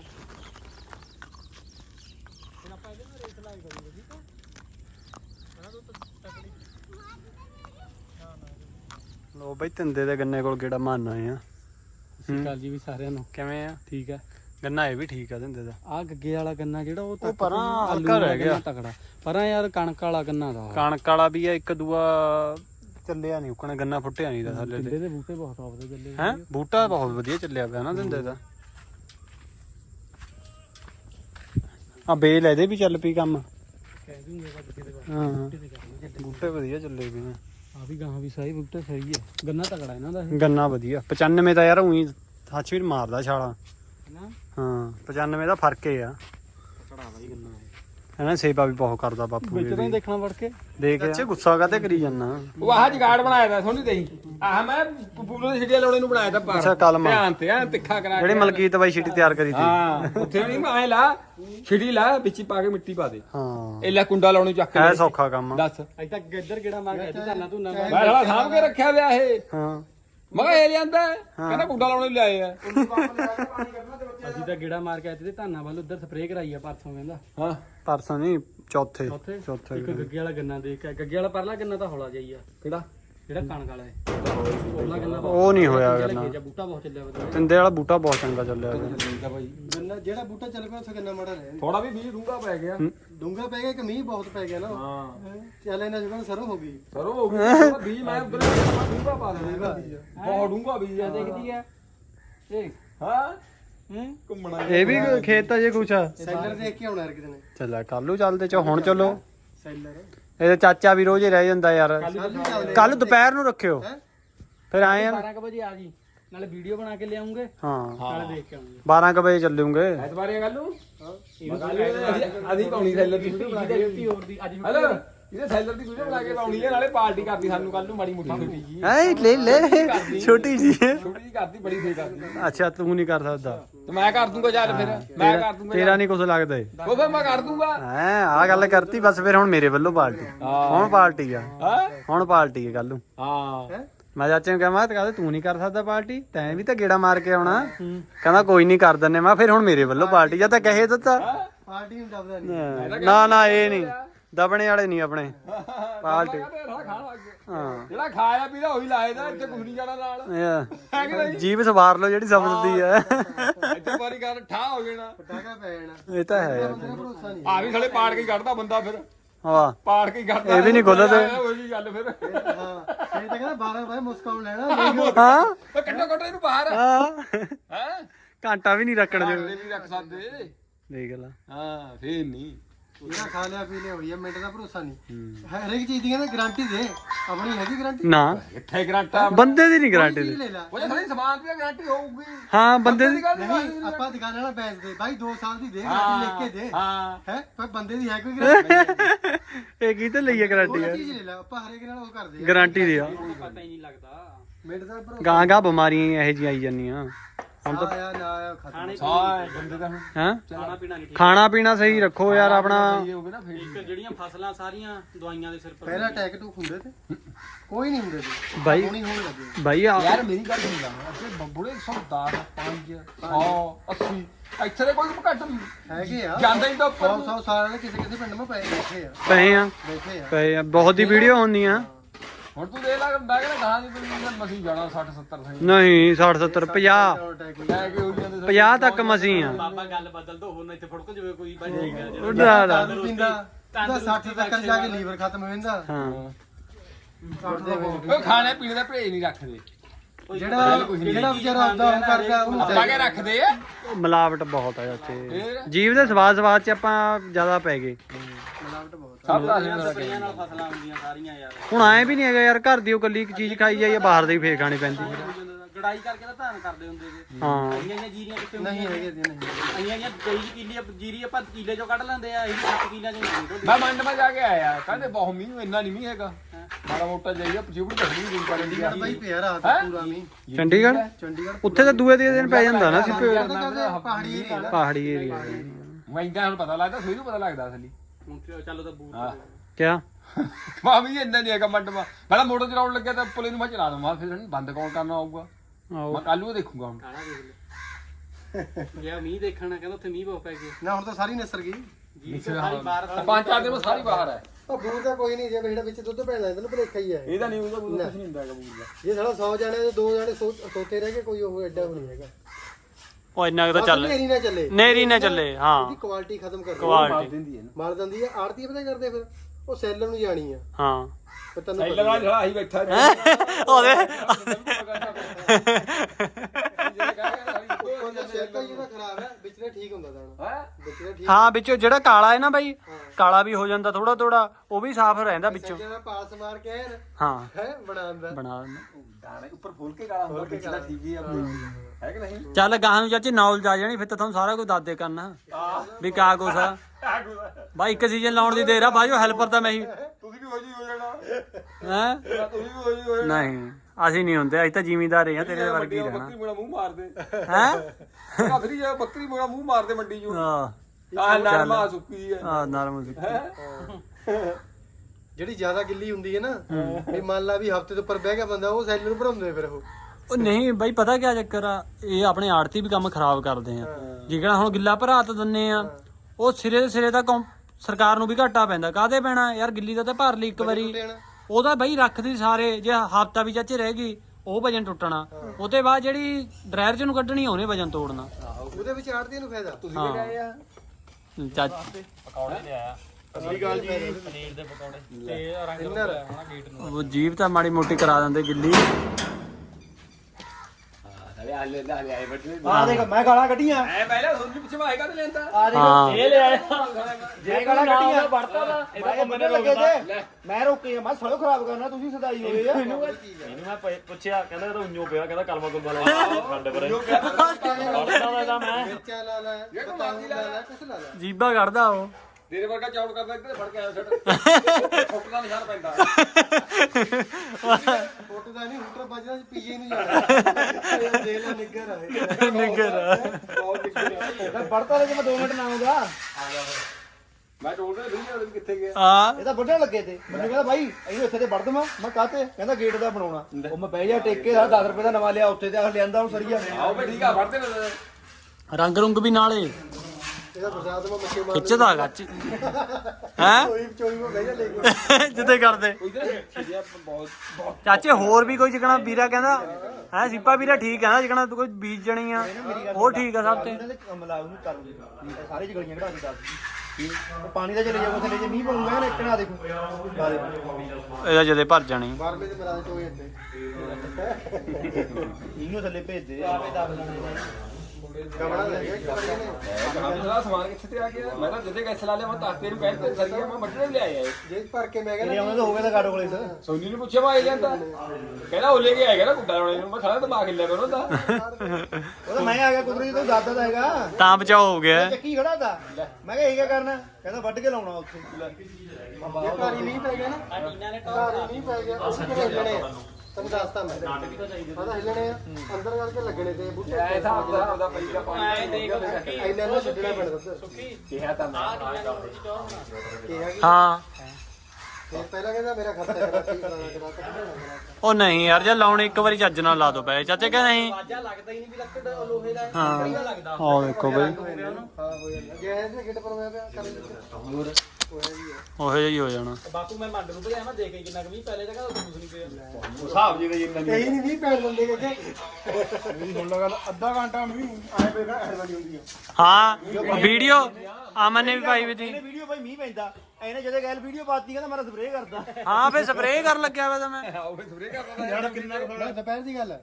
ਫਿਰ ਆਪਾਂ ਇਹਦੇ ਨਾਲ ਰੇਸ ਲਾਈ ਕਰੀਏ ਠੀਕ ਆ? ਹਾਂ ਤੂੰ ਤਕੜੀ ਲੋ ਬਈ ਤਿੰਦੇ ਦੇ ਗੰਨੇ ਕੋਲ ਕਿਹੜਾ ਮੰਨ ਆਏ ਆ। ਸਿਕਾਲ ਜੀ ਵੀ ਸਾਰਿਆਂ ਨੂੰ। ਕਿਵੇਂ ਆ? ਠੀਕ ਹੈ ਗੰਨਾ ਇਹ ਵੀ ਠੀਕ ਆ ਦਿੰਦੇ ਦਾ। ਆ ਗੱਗੇ ਵਾਲਾ ਗੰਨਾ ਜਿਹੜਾ ਉਹ ਤੱਕ ਪਰਾਂ ਹਲਕਾ ਰਹਿ ਗਿਆ। ਤਕੜਾ। ਪਰਾਂ ਯਾਰ ਕਣਕ ਵਾਲਾ ਗੰਨਾ ਦਾ। ਕਣਕ ਵਾਲਾ ਵੀ ਆ ਇੱਕ ਦੂਆ ਚੱਲਿਆ ਨਹੀਂ ਉਕਣਾ ਗੰਨਾ ਫੁੱਟਿਆ ਨਹੀਂ ਦਾ ਥੱਲੇ ਤੇ। ਦੇ ਬੂਟੇ ਬਹੁਤ ਆਉਂਦੇ ਗੱਲੇ ਹੈ? ਬੂਟਾ ਬਹੁਤ ਵਧੀਆ ਚੱਲਿਆ ਪਿਆ ਨਾ ਦਿੰਦੇ ਦਾ। ਆ ਬੇਲ ਇਹਦੇ ਵੀ ਚੱਲ ਪਈ ਕੰਮ। ਕਹਿ ਦੂੰਗੇ ਵੱਧ ਕੇ ਦੇ ਬਾਅਦ ਹਾਂ। ਬੂਟੇ ਵਧੀਆ ਚੱਲੇ ਪਏ ਨੇ। ਆ ਵੀ ਗਾਹਾਂ ਵੀ ਸਹੀ ਬੂਟੇ ਸਹੀ ਹੈ ਗੰਨਾ ਤਕੜਾ ਇਹਨਾਂ ਦਾ ਗੰਨਾ ਵਧੀਆ। 95 ਤਾਂ ਯਾਰ ਉਹੀ ਹੱਥ ਵੀ ਮਾਰਦਾ ਛਾਲਾ। ਹਾਂ 95 ਦਾ ਫ਼ਰਕ ਏ ਆ। ਤਕੜਾ ਬਾਈ ਗੰਨਾ ਇਹਨਾਂ ਸੇਵਾ ਵੀ ਬਹੁਤ ਕਰਦਾ ਬਾਪੂ ਵਿੱਚ ਤਾਂ ਦੇਖਣਾ ਵੜ ਕੇ। ਦੇਖ ਅੱਛੇ ਗੁੱਸਾ ਕਾਤੇ ਕਰੀ ਜਾਂਦਾ? ਉਹ ਆਹ ਜਗਾੜ ਬਣਾਇਆ ਤਾ ਸੋਨੀ ਦੇਈ ਆਹ ਮੈਂ ਦੇ ਛਿੜੀਆਂ ਲਾਉਣੇ ਨੂੰ ਬਣਾਇਆ ਤਾਂ ਪਰ ਅੱਛਾ, ਕਲਮ। ਧਿਆਨ ਤੇ ਐ ਤਿੱਖਾ ਕਰਾ ਜਿਹੜੀ। ਮਲਕੀਤ ਬਾਈ ਛਿੱਟੀ ਤਿਆਰ ਕਰੀ ਸੀ। ਹਾਂ ਉੱਥੇ ਨਹੀਂ ਮੈਂ ਲਾ ਛਿੜੀ ਲਾ ਵਿੱਚ ਪਾ ਕੇ ਮਿੱਟੀ ਪਾ ਦੇ। ਹਾਂ। ਇਹ ਲੈ ਕੁੰਡਾ ਲਾਉਣ ਚੱਕ ਲੈ। ਸੌਖਾ ਕੰਮ ਆ। ਦੱਸ। ਅਜੇ ਤੱਕ ਇੱਧਰ ਕਿਹੜਾ ਮਾਰ ਕੇ ਧਰਨਾ ਤੂੰ ਨਾ ਮੈਂ ਸਾਲਾ ਸਾਂਭ ਕੇ ਰੱਖਿਆ ਵਿਆ ਇਹ। ਹਾਂ। ਮੈਂ ਕਿਹਾ ਇਹ ਲਿਆਂਦਾ। ਕਹਿੰਦਾ ਕੁੰਡਾ ਲਾਉਣ ਲਿਆਏ ਆ। ਅਸੀਂ ਤਾਂ ਗੇੜਾ ਮਾਰ ਕੇ ਆਏ ਤੇ ਧਾਨਾਂ ਵੱਲ ਉੱਧਰ ਸਪਰੇਅ ਕਰਾਈ ਆ ਪਰਸੋਂ ਕਹਿੰਦਾ। ਹਾਂ। ਪਰਸੋਂ ਨਹੀਂ ਚੌਥੇ। ਚੌਥੇ? ਚੌਥੇ ਇੱਕ ਗੱਗੇ ਵਾਲਾ ਗੰਨਾ ਦੇਖ ਕੇ ਗੱਗੇ ਵਾਲਾ ਪਰਲਾ ਗੰਨਾ ਤਾਂ ਹੌਲਾ ਜਾਈ ਆ। ਕਿਹੜਾ? ਜਿਹੜਾ ਕਣਕ ਵਾਲਾ ਹੈ। ਉਹਲਾ ਗੰਨਾ ਉਹ ਨਹੀਂ ਹੋਇਆ ਗੰਨਾ। ਬੂਟਾ ਬਹੁਤ ਚੱਲਿਆ ਵਧੀਆ। ਤਿੰਦੇ ਵਾਲਾ ਬੂਟਾ ਬਹੁਤ ਚੰਗਾ ਚੱਲਿਆ ਗੰਨਾ ਜਿਹੜਾ ਬੂਟਾ ਚੱਲ ਪਿਆ ਉੱਥੇ ਗੰਨਾ ਮਾੜਾ ਰਿਹਾ ਥੋੜਾ ਵੀ ਬੀਜ ਡੂੰਗਾ ਪੈ ਗਿਆ। ਡੂੰਗਾ ਪੈ ਗਿਆ ਕਿ ਮੀਂਹ ਬਹੁਤ ਪੈ ਗਿਆ ਨਾ ਹਾਂ। ਚੱਲ ਇਹਨਾਂ ਜਗ੍ਹਾ ਸਰੋਂ ਹੋ ਗਈ। ਸਰੋ ਹੋ ਗਿਆ ਬੀਜ ਮੈਂ ਉਧਰ ਡੂੰਗਾ ਪਾ ਦੇਣਾ ਬਹੁਤ ਡੂੰਗਾ ਬੀਜ ਆ। ਦੇਖਦੀ ਆ। ਦੇਖ। ਹਾਂ। ਹੂੰ ਘੁੰਮਣਾ ਇਹ ਵੀ ਖੇਤ ਆ ਜੇ ਕੁਛ ਸੈਲਰ ਦੇਖ ਕੇ ਆਉਣਾ ਯਾਰ ਕਿਤੇ ਨੇ। ਚੱਲਿਆ ਕੱਲੂ ਚੱਲਦੇ ਚ ਹੁਣ ਚੱਲੋ। ਸੈਲਰ। ਇਹਦਾ ਚਾਚਾ ਵੀ ਰੋਜ਼ ਹੀ ਰਹਿ ਜਾਂਦਾ ਯਾਰ। ਕੱਲ ਦੁਪਹਿਰ ਨੂੰ ਰੱਖਿਓ। ਹੈਂ? ਫਿਰ ਆਏ ਆ 12 ਵਜੇ ਆ ਜੀ। ਨਾਲੇ ਵੀਡੀਓ ਬਣਾ ਕੇ ਲਿਆਉਂਗੇ। ਹਾਂ। ਨਾਲੇ ਦੇਖ ਕੇ ਆਉਂਗੇ। 12 ਕੁ ਵਜੇ ਚੱਲੂਗੇ। ਐਤਵਾਰੇ ਗੱਲ ਨੂੰ? ਅਸੀਂ ਪਾਉਣੀ ਸੈਲਰ ਦੀ ਵੀਡੀਓ ਬਣਾ ਕੇ ਹੋਰ ਦੀ ਅੱਜ ਵੀ ਹੈਲੋ? ਇਹਦੇ ਸੈਲਰ ਦੀ ਵੀਡੀਓ ਬਣਾ ਕੇ ਪਾਉਣੀ ਹੈ ਨਾਲੇ ਪਾਰਟੀ ਕਰਦੀ ਸਾਨੂੰ ਕੱਲ ਨੂੰ ਮਾੜੀ ਮੋਟੀ। ਛੋਟੀ ਜੀ ਐ ਲੈ ਲੈ ਛੋਟੀ ਜੀ ਛੋਟੀ ਜੀ। ਕਰਦੀ ਬੜੀ ਸਹੀ ਕਰਦੀ। ਅੱਛਾ ਤੂੰ ਨਹੀਂ ਕਰ ਸਕਦਾ। ਤੇ ਮੈਂ ਕਰ ਦੂੰਗਾ ਚੱਲ ਫਿਰ ਮੈਂ ਕਰ ਦੂੰਗਾ ਤੇਰਾ ਨਹੀਂ ਕੁਛ ਲੱਗਦਾ ਏ। ਉਹ ਫਿਰ ਮੈਂ ਕਰ ਦੂੰਗਾ। ਹੈ ਆ ਗੱਲ ਕਰਤੀ ਬਸ ਫਿਰ ਹੁਣ ਮੇਰੇ ਵੱਲੋਂ ਪਾਰਟੀ। ਹੁਣ ਪਾਰਟੀ ਆ। ਹਾਂ? ਹੁਣ ਪਾਰਟੀ ਹੈ ਕੱਲ ਨੂੰ। ਹਾਂ। ਮੈਂ ਚਾਚੇ ਨੂੰ ਕਿਹਾ ਮੈਂ ਕਿਹਾ ਤੂੰ ਨਹੀਂ ਕਰ ਸਕਦਾ ਪਾਰਟੀ ਤੈਂ ਵੀ ਤਾਂ ਗੇੜਾ ਮਾਰ ਕੇ ਆਉਣਾ। ਕਹਿੰਦਾ ਕੋਈ ਨਹੀਂ ਕਰ ਦਿੰਨੇ ਮੈਂ ਫਿਰ ਹੁਣ ਮੇਰੇ ਵੱਲੋਂ ਪਾਰਟੀ ਜਾਂ ਤਾਂ ਕਹੇ ਦਿੱਤਾ ਪਾਰਟੀ ਨੂੰ ਦਬਦਾ ਨਹੀਂ। ਨਾ ਨਾ ਇਹ ਨਹੀਂ। ਦਬਣੇ ਵਾਲੇ ਨਹੀਂ ਆਪਣੇ। ਹਾਂ। ਜਿਹੜਾ ਖਾਇਆ ਪੀਦਾ ਉਹੀ ਲਾਏਦਾ ਇੱਥੇ ਕੁਝ ਨਹੀਂ ਜਾਣਾ ਨਾਲ। ਹੈ ਕਿ ਨਹੀਂ? ਜੀਬ ਸਵਾਰ ਲਓ ਜਿਹੜੀ ਸਮਝਦੀ ਹੈ। ਇੱਥੇ ਵਾਰੀ ਕਰ ਠਾ ਹੋ ਜਾਣਾ। ਪਟਾਕਾ ਪੈ ਜਾਣਾ। ਇਹ ਤਾਂ ਹੈ। ਆ ਵੀ ਥਲੇ ਪਾੜ ਕੇ ਹੀ ਕੱਢਦਾ ਬੰਦਾ ਫਿਰ। ਹਾਂ ਪਾੜ ਕੇ ਹੀ ਕੱਢਦਾ। ਇਹ ਵੀ ਨਹੀਂ ਖੁੱਲ੍ਹਦੇ। ਉਹ ਜੀ ਗੱਲ ਫਿਰ। ਹਾਂ। ਇਹ ਤਾਂ ਕਹਿੰਦਾ 12 ਵਜੇ ਮੁਸਕਾਉਣ ਲੈਣਾ। ਹਾਂ ਉਹ ਕੱਟੋ ਕੱਟੋ ਇਹਨੂੰ ਬਾਹਰ। ਹਾਂ। ਹੈ? ਘੰਟਾ ਵੀ ਨਹੀਂ ਰੱਖਣ ਜੋ ਨਹੀਂ ਰੱਖ ਸਕਦੇ। ਦੇਖ ਲਾ। ਹਾਂ ਫੇਰ ਨਹੀਂ। ਜਿਹੜਾ ਖਾ ਲਿਆ ਪੀ ਲਿਆ ਹੋਈ ਹੈ ਮਿੰਟ ਦਾ ਭਰੋਸਾ ਨਹੀਂ। ਹਰ ਇੱਕ ਚੀਜ਼ ਦੀ ਕਹਿੰਦਾ ਗਾਰੰਟੀ ਦੇ। ਆਪਣੀ ਹੈਗੀ ਗਾਰੰਟੀ ਨਾ। ਕਿੱਥੇ ਗਰੰਟਾ ਬੰਦੇ ਦੀ ਨਹੀਂ ਗਾਰੰਟੀ ਚੀਜ਼ ਦੇ। ਲੈ ਲੈ। ਉਹ ਥੋੜੀ ਸਮਾਨ ਦੀ ਗਾਰੰਟੀ ਹੋਊਗੀ। ਹਾਂ ਬੰਦੇ ਦੀ ਨਹੀਂ ਆਪਾਂ ਦੁਕਾਨਾਂ ਨਾਲ ਬੈਚ ਦੇ। ਬਾਈ 2 ਸਾਲ ਦੀ ਦੇ ਗਾਰੰਟੀ ਲਿਖ ਕੇ ਦੇ। ਹਾਂ। ਹੈ? ਪਰ ਬੰਦੇ ਦੀ ਹੈ ਕੋਈ ਗਾਰੰਟੀ ਇਹ ਕੀ ਤੇ ਲਈਏ ਗਾਰੰਟੀ ਉਹ ਚੀਜ਼ ਲੈ ਲੈ। ਆਪਾਂ ਹਰੇਕ ਨਾਲ ਉਹ ਕਰਦੇ ਆ। ਗਾਰੰਟੀ ਦੀ ਆ। ਪਤਾ ਹੀ ਨਹੀਂ ਲੱਗਦਾ। ਮਿੰਟ ਦਾ ਭਰੋਸਾ ਗਾਂ ਗਾਂ ਬਿਮਾਰੀਆਂ ਇਹੋ ਆਈ ਜਾਂਦੀਆਂ। ਹੁਣ ਤਾਂ ਆਇਆ ਨਾ ਆਇਆ ਖਤਮ। ਸਾਹ ਬੰਦੇ ਦਾ ਹੁਣ ਹਾਂ? ਖਾਣਾ ਪੀਣਾ ਨਹੀਂ ਠੀਕ ਖਾਣਾ ਪੀਣਾ ਸਹੀ ਰੱਖੋ ਯਾਰ ਆਪਣਾ। ਇਹ ਹੋਵੇ ਨਾ ਫੇਰ ਇੱਕ ਜਿਹੜੀਆਂ ਫਸਲਾਂ ਸਾਰੀਆਂ ਦਵਾਈਆਂ ਦੇ ਸਿਰ ਪਰ ਪਹਿਲਾਂ ਟੈਕ ਟੂਕ ਹੁੰਦੇ ਤੇ। ਕੋਈ ਨਹੀਂ ਹੁੰਦੇ ਸੀ ਬਾਈ ਹੁਣ ਹੀ ਹੋਣ ਲੱਗੇ। ਬਾਈ ਆ ਯਾਰ ਮੇਰੀ ਗੱਲ ਸੁਣ ਲਾ। ਅੱਗੇ ਬੰਬੂੜੇ 110 5 100 80 ਇੱਥੇ ਦੇ ਕੋਈ ਘੱਟ ਨਹੀਂ। ਹੈਗੇ ਆ। ਜਾਂਦਾ ਹੀ ਤਾਂ ਉੱਪਰ 100 100 ਸਾਲਾਂ ਦੇ ਕਿਸੇ ਕਿਸੇ ਪਿੰਡ ਮੇ ਪਏ ਬੈਠੇ ਆ। ਪਏ ਆ। ਬੈਠੇ ਆ। ਪਏ ਆ। ਬਹੁਤ ਦੀ ਵੀਡੀਓ ਹੁੰਦੀਆਂ। ਹੁਣ ਤੂੰ ਦੇ ਲਾ ਮੈਂ ਕਹਿੰਦਾ ਗਾਂ ਦੀ ਕੋਈ ਮਸੀਂ ਜਾਣਾ 60 70 ਸਹੀ। ਨਹੀਂ 60 70 50 ਅਟੈਕ ਹੋਈ ਲੈ ਕੇ ਹੋਈ ਜਾਂਦੇ 50 ਤੱਕ ਮਸੀਂ ਆ। ਬਾਬਾ ਗੱਲ ਬਦਲ ਦੋ ਹੁਣ ਇੱਥੇ ਫੜਕੋ ਜਿਵੇਂ ਕੋਈ ਦਾਰੂ ਪੀਂਦਾ ਉਹਦਾ 60 ਤੱਕ ਜਾ ਕੇ ਲੀਵਰ ਖਤਮ ਹੋ ਜਾਂਦਾ। ਹਾਂ। 60 ਦੇ ਵੇਖ ਉਹ ਖਾਣੇ ਪੀਣੇ ਦਾ ਭੇਜ ਨਹੀਂ ਰੱਖਦੇ। ਜਿਹੜਾ ਜਿਹੜਾ ਵਿਚਾਰਾ ਆਪਦਾ ਉਹ ਕਰਦਾ ਉਹਨੂੰ ਪਾ ਕੇ ਰੱਖਦੇ ਆ? ਮਿਲਾਵਟ ਬਹੁਤ ਆ ਫੇਰ? ਜੀਵ ਦੇ ਸਵਾਦ ਸਵਾਦ ਚ ਆਪਾਂ ਜ਼ਿਆਦਾ ਪੈ ਗਏ। ਸਭ ਦਾ ਅਸੀਂ ਮੇਰਾ ਸਪਰੇਆਂ ਨਾਲ ਫਸਲਾਂ ਹੁੰਦੀਆਂ ਸਾਰੀਆਂ ਯਾਰ। ਹੁਣ ਐ ਵੀ ਨਹੀਂ ਹੈਗਾ ਯਾਰ ਘਰ ਦੀ ਉਹ ਕੱਲੀ ਇੱਕ ਚੀਜ਼ ਖਾਈ ਜਾਈਏ ਬਾਹਰ ਦੀ ਫੇਰ ਖਾਣੀ ਪੈਂਦੀ ਗੜਾਈ ਕਰਕੇ ਤਾਂ ਧਾਨ ਕਰਦੇ ਹੁੰਦੇ ਜੀ। ਹਾਂ। ਆਈਆਂ ਜੀਰੀਆਂ ਕਿੱਥੇ ਨਹੀਂ ਹੈਗੇ ਜੀ, ਨਹੀਂ ਆਈਆਂ ਆਈਆਂ ਕਈ ਕਿੱਲੇ ਜੀਰੀ ਆਪਾਂ ਕਿੱਲੇ ਚੋਂ ਕੱਢ ਲੈਂਦੇ ਆ ਇਹ 7 ਕਿੱਲਿਆਂ ਚੋਂ ਮੈਂ ਮੰਡ ਮੈਂ ਜਾ ਕੇ ਆਇਆ ਕਹਿੰਦੇ ਬਹੁਤ ਮੀਂਹ ਇੰਨਾ ਨਹੀਂ ਮੀਂਹ ਹੈਗਾ। ਮਾੜਾ ਮੋਟਾ ਜਾਈਆ ਚੰਡੀਗੜ੍ਹ ਬਾਈ ਪਿਆ ਰਾਤ ਹੈਂ? ਪੂਰਾ ਮੀਂਹ। ਚੰਡੀਗੜ੍ਹ? ਚੰਡੀਗੜ੍ਹ ਉੱਥੇ ਤਾਂ ਦੂਏ ਤੀਏ ਦਿਨ ਪੈ ਜਾਂਦਾ ਨਾ ਸੀ ਕਹਿੰਦੇ ਕਹਿੰਦੇ ਪਹਾੜੀ ਏਰੀਆ ਨਾ ਪਹਾੜੀ ਏਰੀਆ ਮੈਂ ਇੰਦਾ ਹੁਣ ਪਤਾ ਲੱਗਦਾ ਪਤਾ ਅਸਲੀ। ਚੱਲੋ ਤਾਂ ਬੂਟ ਹਾਂ। ਕਿਆ? ਮਾ ਵੀ ਇੰਨਾ ਨਹੀਂ ਹੈਗਾ ਮੰਡ ਮਾ। ਪਹਿਲਾਂ ਮੋਟਰ ਚਲਾਉਣ ਲੱਗਿਆ ਤਾਂ ਪੁਲੇ ਨੂੰ ਮੈਂ ਚਲਾ ਦਵਾਂ ਫਿਰ ਇਹਨੂੰ ਬੰਦ ਕੌਣ ਕਰਨਾ ਆਊਗਾ? ਆਹੋ। ਮੈਂ ਕੱਲ ਨੂੰ ਦੇਖੂਗਾ ਹੁਣ। ਕਾਣਾ ਦੇਖ ਲੈ। ਜੇ ਮੀਂਹ ਦੇਖਣਾ ਕਹਿੰਦਾ ਉੱਥੇ ਮੀਂਹ ਬਹੁਤ ਪੈ ਗਿਆ। ਨਾ ਹੁਣ ਤਾਂ ਸਾਰੀ ਨਸਰ ਗਈ ਜੀ ਸਾਰੀ ਬਾਹਰ ਪੰਜ ਚਾਰ ਦਿਨ ਬਾਅਦ ਸਾਰੀ ਬਾਹਰ ਹੈ। ਉਹ ਬੂਰ ਤਾਂ ਕੋਈ ਨਹੀਂ ਜੇ ਜਿਹੜਾ ਵਿੱਚ ਦੁੱਧ ਪੈਂਦਾ ਇਹਨੂੰ ਭਲੇਖਾ ਹੀ ਹੈ। ਇਹਦਾ ਨਹੀਂ ਉਹਦਾ ਕੁਝ ਨਹੀਂ ਹੁੰਦਾ ਹੈਗਾ ਦਾ। ਜੇ ਸਾਲਾ 100 ਜਾਣੇ ਤੇ ਦੋ ਜਾਣੇ ਸੋ- ਸੋਤੇ ਰਹਿ ਗਏ ਕੋਈ ਉਹ ਐਡਾ ਨਹੀਂ ਹੈਗਾ। ਉਹ ਇੰਨਾ ਕੁ ਤਾਂ ਚੱਲ ਨੇਰੀ ਨਾ ਚੱਲੇ। ਨੇਰੀ ਨਾ ਚੱਲੇ ਹਾਂ। ਇਹਦੀ ਕੁਆਲਿਟੀ ਖਤਮ ਕਰ ਦਿੰਦੀ ਕੁਆਲਿਟੀ ਦਿੰਦੀ ਹੈ ਮਾਰ ਦਿੰਦੀ ਹੈ। ਆੜਤੀ ਪਤਾ ਕਰਦੇ ਫਿਰ? ਉਹ ਸੈਲਰ ਨੂੰ ਜਾਣੀ ਆ। ਹਾਂ। ਫਿਰ ਤੈਨੂੰ ਸੈਲਰ ਨਾਲ ਜਿਹੜਾ ਆਹੀ ਬੈਠਾ। ਉਹਦੇ ਉਹਦਾ ਸ਼ੇਕਾ ਜਿਹੜਾ ਖਰਾਬ ਹੈ ਵਿਚਲੇ ਠੀਕ ਹੁੰਦਾ ਦਾਣਾ ਹੈ? ਵਿਚਲੇ ਠੀਕ। ਹਾਂ ਵਿੱਚੋਂ ਜਿਹੜਾ ਕਾਲਾ ਹੈ ਨਾ ਬਾਈ ਕਾਲਾ ਵੀ ਹੋ ਜਾਂਦਾ ਥੋੜਾ ਥੋੜਾ ਉਹ ਵੀ ਸਾਫ਼ ਰਹਿੰਦਾ ਵਿੱਚੋਂ। ਜਿਹੜਾ ਪਾਸ ਮਾਰ ਕੇ ਆਇਆ ਹਾਂ। ਹੈ ਬਣਾਉਂਦਾ ਬਣਾ ਦਿੰਦਾ। ਦਾਣੇ ਉੱਪਰ ਫੁੱਲ ਕੇ ਕਾਲਾ ਹੁੰਦਾ ਪਿਛਲਾ ਠੀਕ ਹੀ ਆ ਹੈ। ਕਿ ਨਹੀਂ? ਚੱਲ ਗਾਹਾਂ ਨੂੰ ਚਾਚੀ ਨੌਲੇਜ ਆ ਜਾਣੀ ਫਿਰ ਤਾਂ ਤੁਹਾਨੂੰ ਸਾਰਾ ਕੁਝ ਦੱਸ ਦੇ ਕਰਨਾ। ਵੀ ਕਾ ਕੁਛ ਆ। ਬਾਈ ਇੱਕ ਸੀਜ਼ਨ ਲਾਉਣ ਦੀ ਦੇਰ ਆ ਬਾਜੋ ਹੈਲਪਰ ਤਾਂ ਮੈਂ ਹੀ। ਤੁਸੀਂ ਵੀ ਹੋ ਜੀ ਹੋ ਜਾਣਾ। ਹੈ? ਤੁਸੀਂ ਵੀ ਹੋ ਜੀ ਹੋ ਨਹੀਂ ਅਸੀਂ ਨਹੀਂ ਹੁੰਦੇ ਅਸੀਂ ਤਾਂ ਜ਼ਿਮੀਂਦਾਰ ਹੀ ਆ ਤੇਰੇ ਵਰਗੇ ਹੀ ਰਹਿਣਾ। ਬੱਕਰੀ ਮੇਰਾ ਮੂੰਹ ਮਾਰਦੇ। ਹੈ? ਕਾਫਰੀ ਜੇ ਬੱਕਰੀ ਮੇਰਾ ਮੂੰਹ ਮਾਰਦੇ ਮੰਡੀ ਚੋਂ। ਹਾਂ। ਆ ਨਰਮਾ ਸੁੱਕੀ ਹੈ। ਆ ਨਰਮ ਸੁੱਕੀ। ਜਿਹੜੀ ਜ਼ਿਆਦਾ ਗਿੱਲੀ ਹੁੰਦੀ ਹੈ ਨਾ ਵੀ ਮੰਨ ਲਾ ਵੀ ਹਫ਼ਤੇ ਤੋਂ ਉੱਪਰ ਬਹਿ ਗਿਆ ਬੰਦਾ ਉਹ ਸੈਲਰ ਨੂੰ ਬਣਾਉਂਦੇ ਫਿਰ ਉਹ। ਉਹ ਨਹੀਂ ਬਾਈ ਪਤਾ ਕੀ ਚੱਕਰ ਆ? ਇਹ ਆਪਣੇ ਆੜਤੀ ਵੀ ਕੰਮ ਖਰਾਬ ਕਰਦੇ ਆ। ਜਿਹੜਾ ਹੁਣ ਗਿੱਲਾ ਭਰਾ ਤਾਂ ਦਿੰਨੇ ਆ ਉਹ ਸਿਰੇ ਦੇ ਸਿਰੇ ਤੱਕ ਸਰਕਾਰ ਨੂੰ ਵੀ ਘਾਟਾ ਪੈਂਦਾ। ਕਾਹਦੇ ਪੈਣਾ? ਯਾਰ ਗਿੱਲੀ ਦਾ ਤਾਂ ਭਰ ਲਈ ਇੱਕ ਵਾਰੀ। ਉਹਦਾ ਬਾਈ ਰੱਖਦੀ ਸਾਰੇ ਜੇ ਹਫਤਾ ਵੀ ਚਾਚੇ ਰਹਿ ਗਈ ਉਹ ਵਜਨ ਟੁੱਟਣਾ। ਉਹਦੇ ਬਾਅਦ ਜਿਹੜੀ ਡਰਾਇਰ ਚ ਨੂੰ ਕੱਢਣੀ ਆ, ਉਹਨੇ ਵਜਨ ਤੋੜਨਾ। ਉਹਦੇ ਵਿੱਚ ਆੜਤੀ ਨੂੰ ਫਾਇਦਾ। ਤੁਸੀਂ ਹਾਂ ਉਹ ਜੀਭ ਤਾਂ ਮਾੜੀ ਮੋਟੀ ਕਰਾ ਦਿੰਦੇ ਗਿੱਲੀ। ਆ ਦੇਖ ਮੈਂ ਗਾਲਾਂ ਕੱਢੀਆਂ। ਐ ਪਹਿਲਾਂ ਤੁਹਾਨੂੰ ਪਿੱਛੇ ਵਾਏਗਾ ਤੇ ਲੈਂਦਾ। ਆ ਦੇਖ। ਹਾਂ। ਇਹ ਲੈ ਆਇਆ। ਜੇ ਗਾਲਾਂ ਕੱਢੀਆਂ ਵੜਤਾ ਦਾ ਇਹਦਾ ਬੰਦੇ ਲੱਗੇ ਤੇ ਮੈਂ ਰੋਕੇ ਮੈਂ ਸੜੋ ਖਰਾਬ ਕਰਨਾ ਤੁਸੀਂ ਸਦਾਈ ਹੋਏ ਆ। ਇਹਨੂੰ ਮੈਂ ਪ- ਪੁੱਛਿਆ ਕਹਿੰਦਾ ਇਹ ਤਾਂ ਉਈਓ ਪਿਆ ਕਹਿੰਦਾ ਕਲਮਾ ਕੁਲਮਾ ਲਾ ਖੰਡ ਪਰ। ਪੜਦਾ ਦਾ ਮੈਂ। ਮਿਰਚਾਂ ਲਾ ਲੈ ਬਤਾਉਂ ਲਾ ਲੈ ਕੁਛ ਲਾ ਲੈ। ਜੀਭਾ ਕੱਢਦਾ ਉਹ। ਤੇਰੇ ਵਰਗਾ ਚੌੜ ਕਰਦਾ ਇੱਧਰ ਫੜ ਕੇ ਆਇਆ ਛੱਡ। ਫੁੱਟ ਦਾ ਨਿਸ਼ਾਨ ਪੈਂਦਾ। ਫੋਟੋ ਦਾ ਨਹੀਂ ਹੂਟਰ ਵੱਜਦਾ ਪੀਏ ਨੂੰ ਜਾਣਾ। ਦੇ ਲੈ ਨਿੱਗਰ ਆਏ ਨਿੱਗਰ ਮੈਂ ਵੜਤਾ ਦੇ ਮੈਂ 2 ਮਿੰਟ ਨਾ ਆਉਂਦਾ। ਮੈਂ ਟੋਲ ਕੇ ਵੀ ਕਿੱਥੇ ਗਿਆ? ਆ। ਇਹ ਤਾਂ ਵੱਢਣ ਲੱਗੇ ਤੇ। ਮੈਨੂੰ ਕਹਿੰਦਾ ਬਾਈ ਇਹਨੂੰ ਇੱਥੇ ਤੇ ਵੜ ਦਵਾਂ। ਮੈਂ ਕਾਤੇ ਕਹਿੰਦਾ ਗੇਟ ਦਾ ਬਣਾਉਣਾ। ਉਹ ਮੈਂ ਬਹਿ ਜਾ ਟੇਕ ਕੇ 10 ਰੁਪਏ ਦਾ ਨਵਾਂ ਲਿਆ ਉੱਥੇ ਤੇ ਆ ਲਿਆਂਦਾ ਹੁਣ ਸਰੀਆ। ਆਓ ਬਈ ਠੀਕ ਆ ਨੇ। ਰੰਗ ਰੁੰਗ ਵੀ ਨਾਲੇ। ਇਹਦਾ ਪ੍ਰਸਾਦ ਮੈਂ ਮੱਕੇ ਮਾਰ ਖਿੱਚਦਾ ਗੱਚ ਹੈ? ਕੋਈ ਚੋਈ ਮੈਂ ਬਹਿ ਜਾ ਲੈ ਕੇ ਜਿੱਦੇ ਕਰਦੇ। ਬਹੁਤ ਚਾਚੇ, ਹੋਰ ਵੀ ਕੋਈ ਜਿਕਣਾ ਵੀਰਾ ਕਹਿੰਦਾ, ਹੈ, ਸਿੱਪਾ ਵੀਰਾ ਠੀਕ ਹੈ ਨਾ ਜਿਕਣਾ ਤੂੰ ਕੋਈ ਬੀਜ ਜਣੀ ਆ। ਉਹ ਠੀਕ ਆ ਸਭ ਤੇ। ਇਹਨਾਂ ਦੇ ਮਲਾ ਉਹਨੂੰ ਕਰ ਦੂੰਗੀ ਸਾਰੇ ਚ ਗਲੀਆਂ ਕਢਾ ਕੇ ਦੱਸ ਉਹ ਪਾਣੀ ਦਾ ਚਲੇ ਜਾਊਗਾ ਥੱਲੇ ਜੇ ਮੀਂਹ ਪਊਗਾ ਨਾ ਇੱਕ ਨਾ ਦੇਖੋ ਆ ਦੇਖੋ ਇਹਦਾ ਜਦੇ ਭਰ ਜਾਣੀ। ਬਾਰਵੇਂ ਤੇ ਮਰਾ ਦੇ ਟੋਏ ਇੱਥੇ। ਇਹਨੂੰ ਥੱਲੇ ਭੇਜ ਦੇ। ਆਪੇ ਦੱਸ ਦੇਣਾ ਕਮੜਾ ਲੈ ਗਿਆ ਕਮੜੇ ਨੇ ਕੰਮ ਸਾਰਾ ਸਮਾਨ ਕਿੱਥੇ ਤੇ ਆ ਗਿਆ? ਮੈਂ ਤਾਂ ਜਦੇ ਲਾ ਲਿਆ ਮੈਂ ਨੂੰ ਮੈਂ ਜੇਬ ਭਰ ਕੇ ਮੈਂ ਕਹਿੰਦਾ ਹੋ ਗਿਆ ਤਾਂ ਕਾਟੋ ਕੋਲੇ ਸਰ। ਸੋਨੀ ਨੂੰ ਪੁੱਛਿਆ ਮੈਂ ਜਾਂਦਾ ਕਹਿੰਦਾ ਉਹ ਲੈ ਕੇ ਆਏਗਾ ਨਾ ਕੁੱਟਾ ਲਾਉਣੇ ਨੂੰ। ਮੈਂ ਸਾਰਾ ਦਿਮਾਗ ਹਿੱਲਿਆ ਮੈਂ ਉਹਦਾ। ਉਹ ਤਾਂ ਮੈਂ ਆ ਗਿਆ ਕੁਦਰਤੀ ਤੋਂ ਦਾਦਾ ਦਾ ਹੈਗਾ। ਤਾਂ ਬਚਾਓ ਹੋ ਗਿਆ। ਚੱਕੀ ਖੜਾ ਤਾ। ਮੈਂ ਕਿਹਾ ਇਹ ਕੀ ਕਰਨਾ ਕਹਿੰਦਾ ਵੱਢ ਕੇ ਲਾਉਣਾ ਉੱਥੇ। ਇਹ ਭਾਰੀ ਨਹੀਂ ਪੈ ਗਿਆ ਨਾ ਭਾਰੀ ਨਹੀਂ ਪੈ ਗਿਆ ਕਿਹੜੇ ਤੁਹਾਨੂੰ ਦੱਸਤਾ ਮੈਂ। ਪਤਾ ਹਿੱਲਣੇ ਆ? ਅੰਦਰ ਕਰਕੇ ਲੱਗਣੇ ਤੇ ਬੂਟੇ। ਐ ਹਿਸਾਬ ਦਾ ਆਪਦਾ ਪਈ ਦਾ ਪਾਣੀ ਇੰਨਾ ਨੂੰ ਛੱਡਣਾ ਪੈਣਾ ਦੁੱਧ ਕਿਹਾ ਤਾਂ ਮੈਂ। ਕਿਹਾ ਕਿ? ਹਾਂ। ਫਿਰ ਪਹਿਲਾਂ ਕਹਿੰਦਾ ਮੇਰਾ ਖਰਚਾ ਕਰਾ ਠੀਕ ਕਰਾ ਕਰਾ ਕਰਾ ਉਹ ਨਹੀਂ ਯਾਰ ਜੇ ਲਾਉਣੇ ਇੱਕ ਵਾਰੀ ਚੱਜ ਨਾਲ ਲਾ ਦੋ ਪਏ ਚਾਚੇ ਕਹ ਨਹੀਂ ਵਾਜਾ ਲੱਗਦਾ ਹੀ ਨਹੀਂ ਵੀ ਲੱਕੜ ਲੋਹੇ ਦਾ। ਹਾਂ। ਆਹ ਦੇਖੋ ਬਈ। ਹਾਂ ਹੋ ਜਾਂਦਾ। ਜੇ ਇਹ ਗਿੱਟ ਪਰ ਮੈਂ ਪਿਆ ਕਰ ਦਿੱਤੇ ਉਹੋ ਜਿਹਾ ਹੀ ਹੋ ਜਾਣਾ। ਬਾਪੂ ਮੈਂ ਮੰਡ ਨੂੰ ਭਜਾਇਆ ਮੈਂ ਦੇਖ ਕੇ ਕਿੰਨਾ ਕਮੀ ਪਹਿਲੇ ਜਗ੍ਹਾ ਉੱਥੇ ਕੁਝ ਨਹੀਂ ਪਿਆ। ਹਿਸਾਬ ਜੀ ਦੇ ਜਿੰਨਾ ਕਈ ਨਹੀਂ ਵੀ ਪੈਣ ਦਿੰਦੇ ਕਿ ਮੇਰੀ ਸੁਣ ਲਗਾ ਅੱਧਾ ਘੰਟਾ ਵੀ ਐ ਬੇਗਾ ਐ ਵਾਲੀ ਹੁੰਦੀ ਆ। ਹਾਂ ਵੀਡੀਓ ਅਮਨ ਨੇ ਵੀ ਪਾਈ ਵੀ ਤੀ ਇਹਨੇ ਵੀਡੀਓ ਭਾਈ ਮੀਂਹ ਪੈਂਦਾ। ਇਹਨੇ ਜਦੋਂ ਗੱਲ ਵੀਡੀਓ ਪਾਤੀ ਕਹਿੰਦਾ ਮੇਰਾ ਸਪਰੇਅ ਕਰਦਾ। ਹਾਂ ਫੇ ਸਪਰੇਅ ਕਰਨ ਲੱਗਿਆ ਵਾ ਤਾਂ ਮੈਂ। ਯਾਰ ਕਿੰਨਾ ਕੁ ਨਾ ਦੁਪਹਿਰ ਦੀ ਗੱਲ। ਹੈ।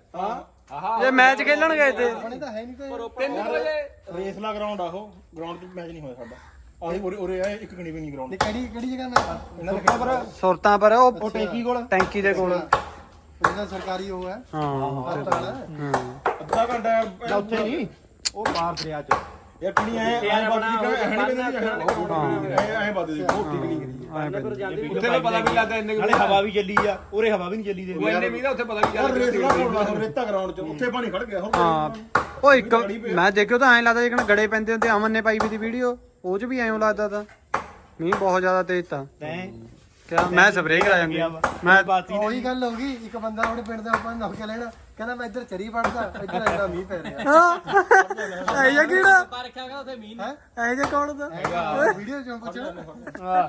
ਇਹ ਮੈਚ ਖੇਲਣ ਗਏ ਤੇ ਆਪਣੇ ਤਾਂ ਹੈ ਨਹੀਂ ਤੇ 3 ਵਜੇ ਰੇਸਲਾ ਗਰਾਊਂਡ ਆ ਉਹ। ਗਰਾਊਂਡ 'ਚ ਮੈਚ ਨਹੀਂ ਹੋਇਆ ਸਾਡਾ। ਆਹੀ ਉਰੇ ਉਰੇ ਆ ਇੱਕ ਗਣੀ ਵੀ ਨਹੀਂ ਗਰਾਊਂਡ ਨਹੀਂ ਕਿਹੜੀ ਕਿਹੜੀ ਜਗ੍ਹਾ ਮੈਂ ਇਹਨਾਂ ਦੇ ਕਿਹੜਾ ਪਰ? ਸੁਰਤਾਂ ਪਰ ਉਹ ਉਹ ਟੈਂਕੀ ਕੋਲ। ਟੈਂਕੀ ਦੇ ਕੋਲ। ਉਹਦਾ ਸਰਕਾਰੀ ਉਹ ਹੈ? ਹਾਂ। ਹਸਪਤਾਲ ਹੈ ਹਾਂ। ਅੱਧਾ ਘੰਟਾ ਜਾਂ ਉੱਥੇ ਨਹੀਂ। ਉਹ ਪਾਰ ਦਰਿਆ ਚ। ਯਾਰ ਕਿੰਨੀ ਐ ਐ ਬਾਦੀ ਦੀ ਐ ਨਹੀਂ ਐ ਐ ਬਾਦੀ ਦੀ ਬਹੁਤ ਠੀਕ ਨਹੀਂ ਕਰੀ ਐਂ ਪੈਂਦੀ। ਉੱਥੇ ਤਾਂ ਪਤਾ ਵੀ ਲੱਗਦਾ ਇੰਨੇ ਨਾਲੇ ਹਵਾ ਵੀ ਚੱਲੀ ਆ। ਉਰੇ ਹਵਾ ਵੀ ਨਹੀਂ ਚੱਲੀ ਦੇ ਇੰਨੇ ਮੀਂਹ ਦਾ ਉੱਥੇ ਪਤਾ ਵੀ ਯਾਰ ਰੇਸਲਾ ਗਰਾਊਂਡ ਰੇਤਾ ਗਰਾਊਂਡ 'ਚ। ਉੱਥੇ ਪਾਣੀ ਖੜ ਗਿਆ। ਹੁਣ ਹਾਂ। ਉਹ ਇੱਕ ਮੈਂ ਦੇਖਿਓ ਤਾਂ ਐਂ ਲੱਗਦਾ ਜਿਕਣ ਗੜੇ ਪੈਂਦੇ ਹੁੰਦੇ ਅਮਨ ਨੇ ਪਾਈ ਵੀ ਦੀ ਵੀਡੀਓ ਉਹ ਚ ਵੀ ਐਂ ਲੱਗਦਾ ਤਾਂ। ਮੀਂਹ ਬਹੁਤ ਜ਼ਿਆਦਾ ਤੇਜ਼ ਤਾਂ। ਤੈਂ ਕਿਆ ਮੈਂ ਸਪਰੇਅ ਕਰਾ ਜਾਂਗੀ ਮੈਂ ਬਾਤੀ ਉਹੀ ਗੱਲ ਹੋ ਗਈ ਇੱਕ ਬੰਦਾ ਆਪਣੇ ਪਿੰਡ ਦੇ ਆਪਾਂ ਨੌਕੇ ਲੈਣਾ ਕਹਿੰਦਾ ਮੈਂ ਇੱਧਰ ਚਰੀ ਪੜਦਾ ਇੱਧਰ ਇੰਨਾ ਮੀਂਹ ਪੈ ਰਿਹਾ। ਐ ਜਾਂ ਕਿਹੜਾ? ਪਾ ਰੱਖਿਆ ਗਿਆ ਉੱਥੇ ਮੀਂਹ ਹੈ? ਐ ਜਾਂ ਕੌਣ ਦਾ ਵੀਡੀਓ ਚੋਂ ਪੁੱਛਣਾ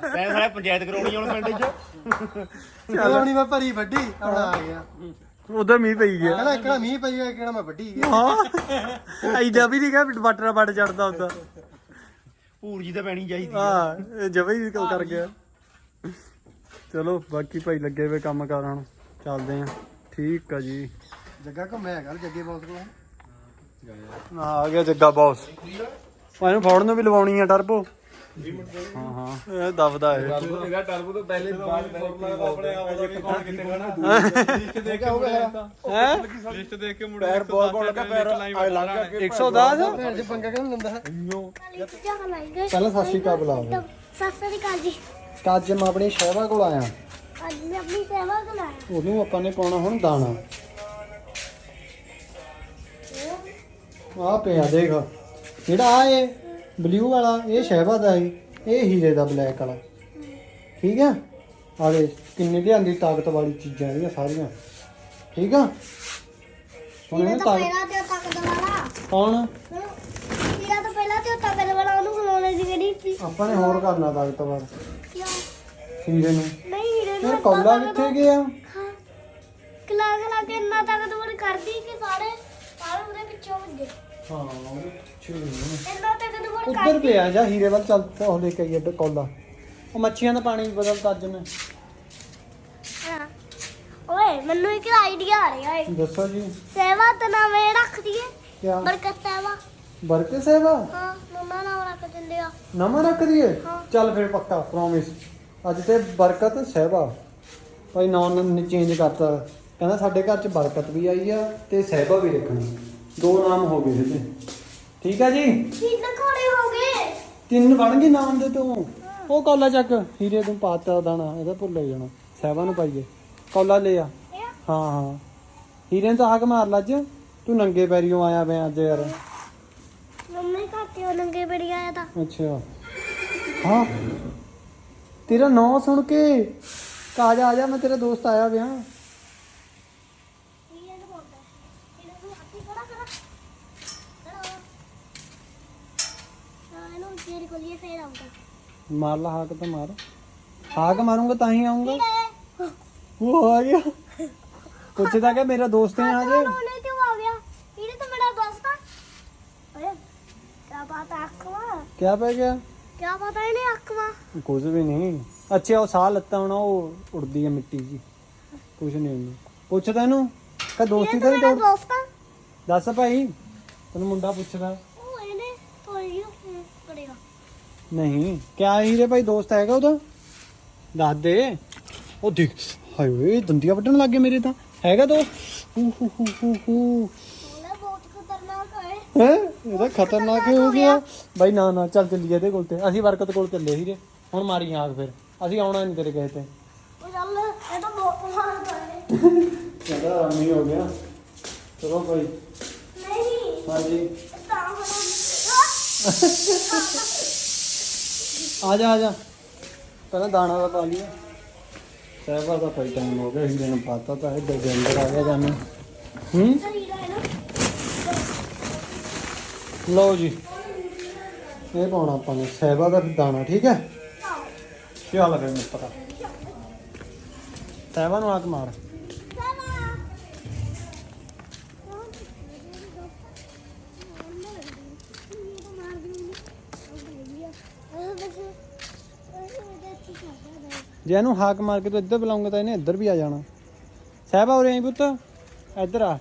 ਤੈਂ ਸਾਰਾ ਪੰਚਾਇਤ ਕਰਾਉਣੀ ਹੁਣ ਪਿੰਡ ਚ। ਚਲਾਉਣੀ ਮੈਂ ਭਰੀ ਵੱਡੀ ਆਪਣਾ ਆ ਗਿਆ। ਉਧਰ ਮੀਂਹ ਪਈ ਗਿਆ। ਕਹਿੰਦਾ ਇੱਕੜਾ ਮੀਂਹ ਪਈ ਗਿਆ ਕਿਹੜਾ ਮੈਂ ਵੱਡੀ ਗਿਆ। ਹਾਂ। ਐਡਾ ਵੀ ਨਹੀਂ ਕਿ ਬਟਰਾ ਬਟ ਚੜਦਾ ਹੁੰਦਾ। ਭੂਰ ਜੀ ਤਾਂ ਪੈਣੀ ਚਾਹੀਦੀ ਹਾਂ ਇਹ ਜਵੇ ਹੀ ਕਰ ਗਿਆ। ਚਲੋ ਬਾਕੀ ਭਾਈ ਲੱਗੇ ਵੇ ਕੰਮ ਕਰ ਹੁਣ। ਚੱਲਦੇ ਆ। ਠੀਕ ਆ ਜੀ। ਜੱਗਾ ਘੁੰਮਿਆ ਕਰ ਜੱਗੇ ਬੌਸ ਕੋਲ? ਆ ਗਿਆ ਜੱਗਾ ਬੌਸ ਇਹਨੂੰ ਫੋੜਨ ਨੂੰ ਵੀ ਲਵਾਉਣੀ ਆ ਟਰਬੋ ਹਾਂ ਹਾਂ। ਇਹ ਦਬਦਾ ਹੈ ਇਹਦਾ ਟਰਬੋ ਤੋਂ ਪਹਿਲੇ ਬਾਅਦ ਆਪਣੇ ਆਪ ਦਾ ਵੀ ਕੌਣ ਕਿੱਥੇ ਖੜਾ? ਲਿਸਟ ਦੇਖ ਕੇ ਮੁੜਿਆ ਹੈ ਲਿਸਟ ਦੇਖ ਕੇ ਮੁੜਿਆ ਪੈਰ ਬਹੁਤ ਬਹੁਤ ਲੱਗਾ ਪੈਰ ਆ ਲੰਘ ਕੇ 110 ਭੈਣ ਚ ਪੰਗਾ ਕਿਉਂ ਲੈਂਦਾ ਕਾਲੀ ਪਹਿਲਾਂ ਸਤਿ ਸ਼੍ਰੀ ਅਕਾਲ ਬੁਲਾ ਸਤਿ ਸ੍ਰੀ ਅਕਾਲ ਜੀ। ਅੱਜ ਮੈਂ ਆਪਣੀ ਸ਼ਹਿਬਾ ਕੋਲ ਆਇਆ। ਅੱਜ ਮੈਂ ਆਪਣੀ ਸੇਵਾ ਕਰਾਇਆ ਉਹਨੂੰ ਆਪਾਂ ਨੇ ਪਾਉਣਾ ਹੁਣ ਦਾਣਾ। ਆ ਪਿਆ ਦੇਖ। ਜਿਹੜਾ ਆ ਇਹ ਬਲੂ ਵਾਲਾ ਇਹ ਸ਼ਹਿਬਾ ਦਾ ਹੈ ਇਹ ਹੀਰੇ ਦਾ ਬਲੈਕ ਵਾਲਾ। ਠੀਕ ਆ ਆਲੇ ਕਿੰਨੇ ਲਿਆਂਦੀ ਤਾਕਤ ਵਾਲੀ ਚੀਜ਼ਾਂ ਇਹਦੀਆਂ ਸਾਰੀਆਂ। ਠੀਕ ਆ? ਹੁਣ ਇਹ ਤਾਂ ਤਾਕਤ ਪਹਿਲਾਂ ਤੇ ਤੱਕ ਦਵਾਲਾ ਕੌਣ? ਇਹਦਾ ਤਾਂ ਪਹਿਲਾਂ ਤੇ ਤੱਕ ਦਵਾਲਾ ਉਹਨੂੰ ਖਲੋਣੇ ਦੀ ਕਿਹੜੀ ਸੀ। ਆਪਾਂ ਨੇ ਹੋਰ ਕਰਨਾ ਤਾਕਤਵਰ ਕਿਉਂ? ਹੀਰੇ ਨੂੰ। ਨਹੀਂ ਹੀਰੇ ਨੂੰ ਕੌਲਾ ਕਿੱਥੇ ਗਿਆ? ਹਾਂ। ਕਲਾ ਕਲਾ ਕੇ ਇੰਨਾ ਤਾਕਤਵਰ ਕਰਦੀ ਕਿ ਸਾਰੇ। ਸਾਰੇ ਉਹਦੇ ਪਿੱਛੋਂ ਭੱਜੇ ਹਾਂ ਉੱਧਰ ਪਿਆ ਜਾ ਹੀਰੇ ਵੱਲ ਚੱਲ ਉਹ ਲੈ ਕੇ ਆਈਏ ਕੌਲਾ ਉਹ ਮੱਛੀਆਂ ਦਾ ਪਾਣੀ ਬਦਲਤਾ ਅੱਜ ਮੈਂ ਹਾਂ। ਓਏ ਮੈਨੂੰ ਇੱਕ ਆਈਡੀਆ ਆ ਰਿਹਾ ਹੈ ਦੱਸੋ ਜੀ। ਸੇਵਾ ਤਾਂ ਨਾਵੇਂ ਰੱਖ ਦਈਏ। ਕਿਆ? ਬਰਕਤ ਸੇਵਾ। ਬਰਕੇ ਸੇਵਾ? ਹਾਂ ਮੰਮਾ ਨਾਮ ਰੱਖ ਦਿੰਦੇ ਆ। ਨਵਾਂ ਰੱਖ ਦਈਏ? ਹਾਂ। ਚੱਲ ਫਿਰ ਪੱਕਾ ਪ੍ਰੋਮਿਸ ਅੱਜ ਤੇ ਬਰਕਤ ਸਹਿਬਾ ਭਾਈ ਨਾਮ ਨੇ ਚੇਂਜ ਕਰਤਾ। ਕਹਿੰਦਾ ਸਾਡੇ ਘਰ ਚ ਬਰਕਤ ਵੀ ਆਈ ਆ ਤੇ ਸਹਿਬਾ ਵੀ ਰੱਖਣੀ। ਦੋ ਨਾਮ ਹੋ ਗਏ ਇਹਦੇ। ਠੀਕ ਆ ਜੀ? ਤਿੰਨ ਖੋੜੇ ਹੋ ਗਏ। ਤਿੰਨ ਬਣ ਗਏ ਨਾਮ ਦੇ ਤੋਂ? ਉਹ ਕੌਲਾ ਚੱਕ ਹੀਰੇ ਨੂੰ ਪਾਤਾ ਦਾਣਾ ਇਹਦਾ ਭੁੱਲ ਹੀ ਜਾਣਾ। ਸਹਿਬਾ ਨੂੰ ਪਾਈਏ। ਕੌਲਾ ਲੈ ਆ। ਹਾਂ ਹਾਂ। ਹੀਰੇ ਤਾਂ ਹੱਕ ਮਾਰ ਲੱਜ ਤੂੰ ਨੰਗੇ ਪੈਰੀਓ ਆਇਆ ਵੇ ਅੱਜ ਯਾਰ। ਮੰਮੀ ਘਾਟੇ ਉਹ ਨੰਗੇ ਬੜੀ ਆਇਆ ਤਾਂ। ਅੱਛਾ। ਹਾਂ। ਤੇਰਾ ਨਾਂ ਸੁਣ ਕੇ। ਆ ਜਾ ਆ ਜਾ ਮੈਂ ਤੇਰਾ ਦੋਸਤ ਆਇਆ ਵਿਆ ਇਹ ਇਹਨੂੰ ਬੋਲਦਾ ਇਹਨੂੰ ਤੂੰ ਹੱਥੀ ਖੜਾ ਕਰਾ ਖੜਾ ਹਾਂ ਮਾਰ ਲਾ ਹਾਕ ਤਾਂ ਮਾਰ। ਹਾਕ ਮਾਰੂੰਗਾ ਤਾਂ ਹੀ ਆਉਂਗਾ ਉਹ ਆ ਗਿਆ। ਪੁੱਛਦਾ ਕਿ ਮੇਰਾ ਦੋਸਤ ਹੈ ਆ ਓਏ ਕਿਆ ਪੈ ਗਿਆ? ਕਿਆ ਪਤਾ ਇਹਨੇ ਅੱਖਵਾ। ਕੁਝ ਵੀ ਨਹੀਂ। ਅੱਛਾ ਉਹ ਸਾਹ ਲੱਤਾ ਹੋਣਾ ਉਹ ਉੜਦੀ ਹੈ ਮਿੱਟੀ ਜੀ। ਕੁਝ ਨਹੀਂ ਹੁੰਦਾ। ਪੁੱਛਦਾ ਇਹਨੂੰ ਕਾ ਦੋਸਤੀ ਤਾਂ ਤੋੜ ਦੋਸਤ ਆ। ਦੱਸ ਭਾਈ। ਤੈਨੂੰ ਮੁੰਡਾ ਪੁੱਛਦਾ ਉਹ ਇਹਨੇ ਥੋੜੀ ਜਿਹੀ ਕਰੇਗਾ ਨਹੀਂ ਕਿਆ ਹੀਰੇ ਭਾਈ ਦੋਸਤ ਹੈਗਾ ਉਹਦਾ? ਦੱਸ ਦੇ। ਉਹ ਦੇਖ ਹਾਏ ਓਏ ਦੰਦੀਆਂ ਵੱਢਣ ਲੱਗ ਗਏ ਮੇਰੇ ਤਾਂ। ਹੈਗਾ ਦੋਸਤ? ਹੂ ਹੂ ਹੂ ਹੂ ਹੂ। ਉਹਨੇ ਬਹੁਤ ਖਤਰਨਾਕ ਹੈ। ਹੈ? ਇਹਦਾ ਖਤਰਨਾਕ ਹੀ ਹੋ ਗਿਆ। ਬਾਈ ਨਾ ਨਾ ਚੱਲ ਚੱਲੀਏ ਇਹਦੇ ਕੋਲ ਤੇ। ਅਸੀਂ ਬਰਕਤ ਕੋਲ ਚੱਲੇ ਹੀਰੇ ਹੁਣ ਮਾਰੀ ਆਗ ਫਿਰ। ਅਸੀਂ ਆਉਣਾ ਨਹੀਂ ਤੇਰੇ ਕਹੇ ਤੇ। ਉਹ ਚੱਲ ਇਹ ਤਾਂ ਬਹੁਤ ਮਾਰਦਾ ਹੈ। ਗਿਆ। ਚਲੋ ਭਾਈ। ਨਹੀਂ। ਹਾਂਜੀ। ਤਾਂ ਆ ਜਾ ਆ ਜਾ। ਪਹਿਲਾਂ ਦਾਣਾ ਦਾ ਪਾ ਲਿਆ ਸਹਿਬਾ ਦਾ ਭਾਈ ਟਾਈਮ ਹੋ ਗਿਆ ਹੀਰੇ ਨੂੰ ਪਾਤਾ ਤਾਂ ਇੱਧਰ ਦੇ ਅੰਦਰ ਆ ਗਿਆ ਜਾਨੂੰ ਹੂੰ? ਲਓ ਜੀ। ਇਹ ਪਾਉਣਾ ਆਪਾਂ ਨੇ, ਸਹਿਬਾ ਦਾ ਦਾਣਾ, ਠੀਕ ਹੈ? ਚੱਲ ਫਿਰ ਮਿੱਤਰਾ ਤੈਵਾ ਨੂੰ ਆਕ ਮਾਰ। ਜੇ ਇਹਨੂੰ ਹਾਕ ਮਾਰ ਕੇ ਤੂੰ ਇੱਧਰ ਬੁਲਾਉਂਗਾ ਤਾਂ ਇਹਨੇ ਇੱਧਰ ਵੀ ਆ ਜਾਣਾ। ਸਾਹਿਬਾ ਉਰੇ ਆਈ ਪੁੱਤ ਇੱਧਰ ਆ।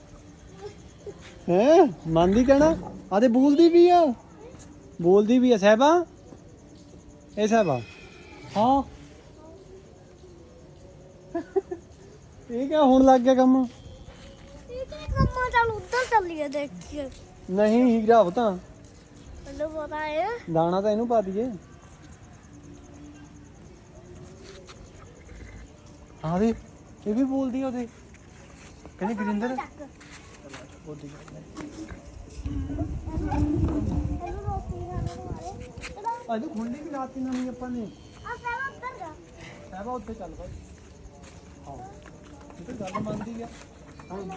ਹੈ? ਮੰਨਦੀ ਕਹਿਣਾ? ਆ ਤੇ ਬੋਲਦੀ ਵੀ ਆ। ਬੋਲਦੀ ਵੀ ਆ। ਸਾਹਿਬਾ? ਇਹ ਸਾਹਿਬਾ? ਹਾਂ। ਇਹ ਕਿਆ ਹੁਣ ਲੱਗ ਗਿਆ ਕੰਮ? ਕੰਮਾ ਚੱਲ ਉੱਧਰ ਚੱਲੀਏ ਦੇਖੀਏ ਨਹੀਂ ਹੀਰਾ ਉਹ ਤਾਂ ਮੈਨੂੰ ਪਤਾ ਹੈ ਦਾਣਾ ਤਾਂ ਇਹਨੂੰ ਪਾ ਦਈਏ। ਹਾਂ ਵੀ ਇਹ ਵੀ ਬੋਲਦੀ ਆ ਉਹਦੇ। ਕਹਿੰਦੀ ਗੁਰਿੰਦਰ? ਬੋਲਦੀ ਆ। ਇਹਨੂੰ ਰੋਟੀ ਖਾਣ ਵਾਲੇ ਇਹਦਾ ਅੱਜ ਖੁੰਡੀ ਵੀ ਲਾਤੀ ਨਵੀਂ ਆਪਾਂ ਨੇ। ਆ ਪਹਿਲਾਂ ਉੱਧਰ ਜਾ। ਸਾਹਿਬਾ ਉੱਥੇ ਚੱਲ ਭਾਈ ਹਾਂ। ਇਹ ਤਾਂ ਗੱਲ ਮੰਨਦੀ ਆ। ਹੁਣ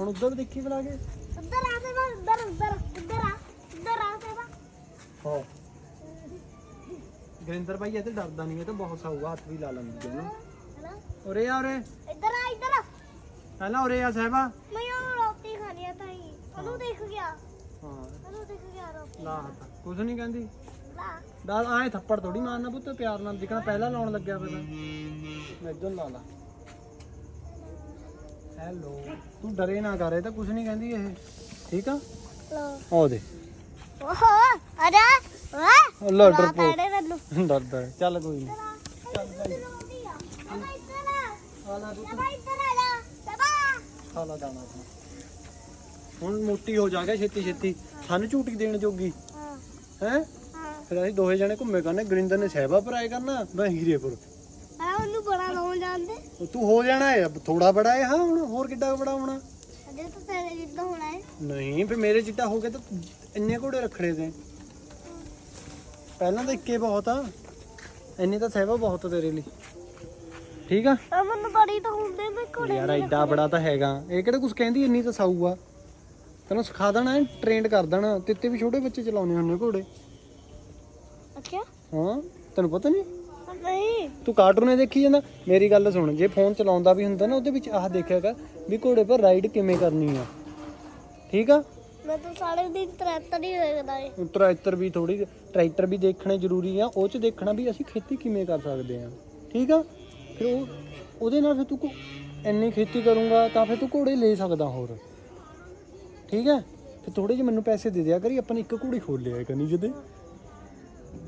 ਹੁਣ ਉੱਧਰ ਦੇਖੀ ਬੁਲਾ ਕੇ। ਉੱਧਰ ਆ ਤੇ ਉੱਧਰ ਉੱਧਰ ਉੱਧਰ ਆ। ਉੱਧਰ ਆ ਤੇ ਹਾਂ। ਗੁਰਿੰਦਰ ਭਾਈ ਇਹ ਤੇ ਡਰਦਾ ਨਹੀਂ ਇਹ ਤਾਂ ਬਹੁਤ ਸਾਊਗਾ ਹੱਥ ਵੀ ਲਾ ਲੈਂਦੀ ਇਹਨੂੰ ਹੈਨਾ ਉਰੇ ਆ ਉਰੇ। ਇੱਧਰ ਆ ਇੱਧਰ ਆ। ਪਹਿਲਾਂ ਉਰੇ ਆ ਸਾਹਿਬਾ। ਮੈਂ ਉਹ ਰੋਟੀ ਖਾਣੀ ਆ ਤਾਈ। ਉਹਨੂੰ ਦੇਖ ਗਿਆ। ਹਾਂ। ਉਹਨੂੰ ਦੇਖ ਗਿਆ ਰੋਟੀ। ਲਾ ਹੱਥ। ਕੁਝ ਨਹੀਂ ਕਹਿੰਦੀ। ਲਾ। ਦਾਲ ਆਏ ਥੱਪੜ ਥੋੜੀ ਮਾਰਨਾ ਪੁੱਤ ਪਿਆਰ ਨਾਲ। ਜਿਕਣਾ ਪਹਿਲਾਂ ਲਾਉਣ ਲੱਗਿਆ ਪਹਿਲਾਂ ਮੈਂ ਇਦੋਂ ਲਾ ਲਾ। ਹੈਲੋ। ਤੂੰ ਡਰੇ ਨਾ ਕਰ ਇਹ ਤਾਂ ਕੁਝ ਨਹੀਂ ਕਹਿੰਦੀ ਇਹ। ਠੀਕ ਆ? ਲੋ ਆ ਦੇ ਓਹੋ ਆ ਜਾ ਵਾ ਅੱਲਾ ਡਰਪੋ ਮੈਨੂੰ। ਡਰਦਾ ਹੈ। ਚੱਲ ਕੋਈ ਨਹੀਂ ਚੱਲ ਭਾਈ ਇੱਧਰ ਤੂੰ ਬਾਬਾ ਇੱਧਰ ਆ ਜਾ ਬਾਬਾ। ਖਾ ਲਾ ਦਾਣਾ ਆਪਣਾ। ਹੁਣ ਮੋਟੀ ਹੋ ਜਾ ਗਿਆ ਛੇਤੀ ਛੇਤੀ। ਸਾਨੂੰ ਝੂਟੀ ਦੇਣ ਜੋਗੀ। ਹਾਂ? ਹੈ ਹਾਂ ਫਿਰ ਅਸੀਂ ਦੋਹੇ ਜਣੇ ਘੁੰਮੇ ਕਰਨੇ ਗੁਰਿੰਦਰ ਨੇ ਸਹਿਬਾ ਪਰ ਆਏ ਕਰਨਾ ਮੈਂ ਹੀਰੇਪੁਰ। ਆ ਉਹਨੂੰ ਬੜਾ ਲਾਉਣ ਜਾਂਦੇ ਤੂੰ ਹੋ ਜਾਣਾ ਹੈ ਥੋੜਾ ਬੜਾ ਹੈ ਹਾਂ ਹੁਣ ਹੋਰ ਕਿੱਡਾ ਕੁ ਬੜਾ ਹੋਣਾ। ਅਜੇ ਤਾਂ ਤੇਰੇ ਜਿੱਦਾਂ ਹੋਣਾ ਹੈ ਨਹੀਂ ਫਿਰ ਮੇਰੇ ਜਿੱਡਾ ਹੋ ਗਿਆ ਤਾਂ ਇੰਨੇ ਘੋੜੇ ਰੱਖੜੇ ਤੇ। ਪਹਿਲਾਂ ਤਾਂ ਇੱਕੇ ਬਹੁਤ ਆ। ਇੰਨੇ ਤਾਂ ਸਹਿਬਾ ਬਹੁਤ ਆ ਤੇਰੇ ਲਈ। ਠੀਕ ਆ? ਆ ਮੈਨੂੰ ਬੜੀ ਤਾਂ ਹੁੰਦੇ ਮੈਂ ਘੋੜੇ ਯਾਰ ਐਡਾ ਬੜਾ ਤਾਂ ਹੈਗਾ। ਇਹ ਕਿਹੜਾ ਕੁਝ ਕਹਿੰਦੀ ਇੰਨੀ ਤਾਂ ਸਾਊ ਆ। ਤੈਨੂੰ ਸਿਖਾ ਦੇਣਾ ਟ੍ਰੇਨਡ ਕਰ ਦੇਣਾ। ਤਿੱਤੇ ਵੀ ਛੋਟੇ ਬੱਚੇ ਚਲਾਉਣੇ ਹੁੰਦੇ ਘੋੜੇ। ਅੱਛਾ? ਹਾਂ ਤੈਨੂੰ ਪਤਾ ਨਹੀਂ? ਨਹੀਂ। ਤੂੰ ਕਾਰਟੂਨ ਹੀ ਦੇਖੀ ਜਾਂਦਾ। ਮੇਰੀ ਗੱਲ ਸੁਣ ਜੇ ਫੋਨ ਚਲਾਉਂਦਾ ਵੀ ਹੁੰਦਾ ਨਾ ਉਹਦੇ ਵਿੱਚ ਆਹ ਦੇਖਿਆ ਕਰ ਵੀ ਘੋੜੇ ਪਰ ਰਾਈਡ ਕਿਵੇਂ ਕਰਨੀ ਆ। ਠੀਕ ਆ? ਮੈਂ ਤਾਂ ਸਾਰੇ ਦਿਨ ਤਰੱਤ ਨਹੀਂ ਦੇਖਦਾ ਏ। ਟਰੈਕਟਰ ਵੀ ਥੋੜੀ ਟਰੈਕਟਰ ਵੀ ਦੇਖਣੇ ਜ਼ਰੂਰੀ ਆ। ਉਹ ਚ ਦੇਖਣਾ ਵੀ ਅਸੀਂ ਖੇਤੀ ਕਿਵੇਂ ਕਰ ਸਕਦੇ ਆ। ਠੀਕ ਆ? ਫਿਰ ਉਹ ਉਹਦੇ ਨਾਲ ਫਿਰ ਤੂੰ ਕੋ- ਇੰਨੀ ਖੇਤੀ ਕਰੂੰਗਾ ਤਾਂ ਫਿਰ ਤੂੰ ਘੋੜੇ ਲੈ ਸਕਦਾ ਹੋਰ। ਠੀਕ ਹੈ? ਫਿਰ ਥੋੜੇ ਜਿਹੇ ਮੈਨੂੰ ਪੈਸੇ ਦੇ ਦਿਆ ਕਰੀ ਆਪਾਂ ਨੇ ਇੱਕ ਘੋੜੀ ਖੋਲ ਲਿਆ ਕਰਨੀ ਜਦੇ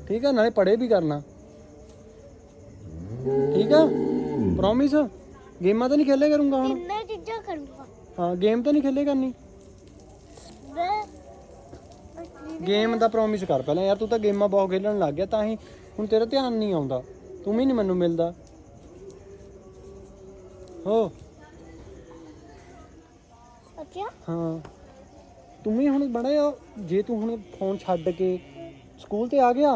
ਠੀਕ ਆ ਨਾਲੇ ਪੜੇ ਵੀ ਕਰਨਾ। ਠੀਕ ਆ ਪ੍ਰੋਮਿਸ ਗੇਮਾਂ ਤਾਂ ਨਹੀਂ ਖੇਲੇ ਕਰੂੰਗਾ ਹੁਣ? ਇੰਨੇ ਚੀਜ਼ਾਂ ਕਰੂੰਗਾ। ਹਾਂ ਗੇਮ ਤਾਂ ਨਹੀਂ ਖੇਲੇ ਕਰਨੀ? ਮੈਂ ਗੇਮ ਦਾ ਪ੍ਰੋਮਿਸ ਕਰ ਪਹਿਲਾਂ। ਯਾਰ ਤੂੰ ਤਾਂ ਗੇਮਾਂ ਬਹੁਤ ਖੇਲਣ ਲੱਗ ਗਿਆ ਤਾਂ ਹੀ ਹੁਣ ਤੇਰਾ ਧਿਆਨ ਨਹੀਂ ਆਉਂਦਾ। ਤੂੰ ਵੀ ਨਹੀਂ ਮੈਨੂੰ ਮਿਲਦਾ। ਹੋ ਅੱਛਾ। ਹਾਂ। ਤੂੰ ਵੀ ਹੁਣ ਬੜਾ ਜੇ ਤੂੰ ਹੁਣ ਫੋਨ ਛੱਡ ਕੇ ਸਕੂਲ ਤੇ ਆ ਗਿਆ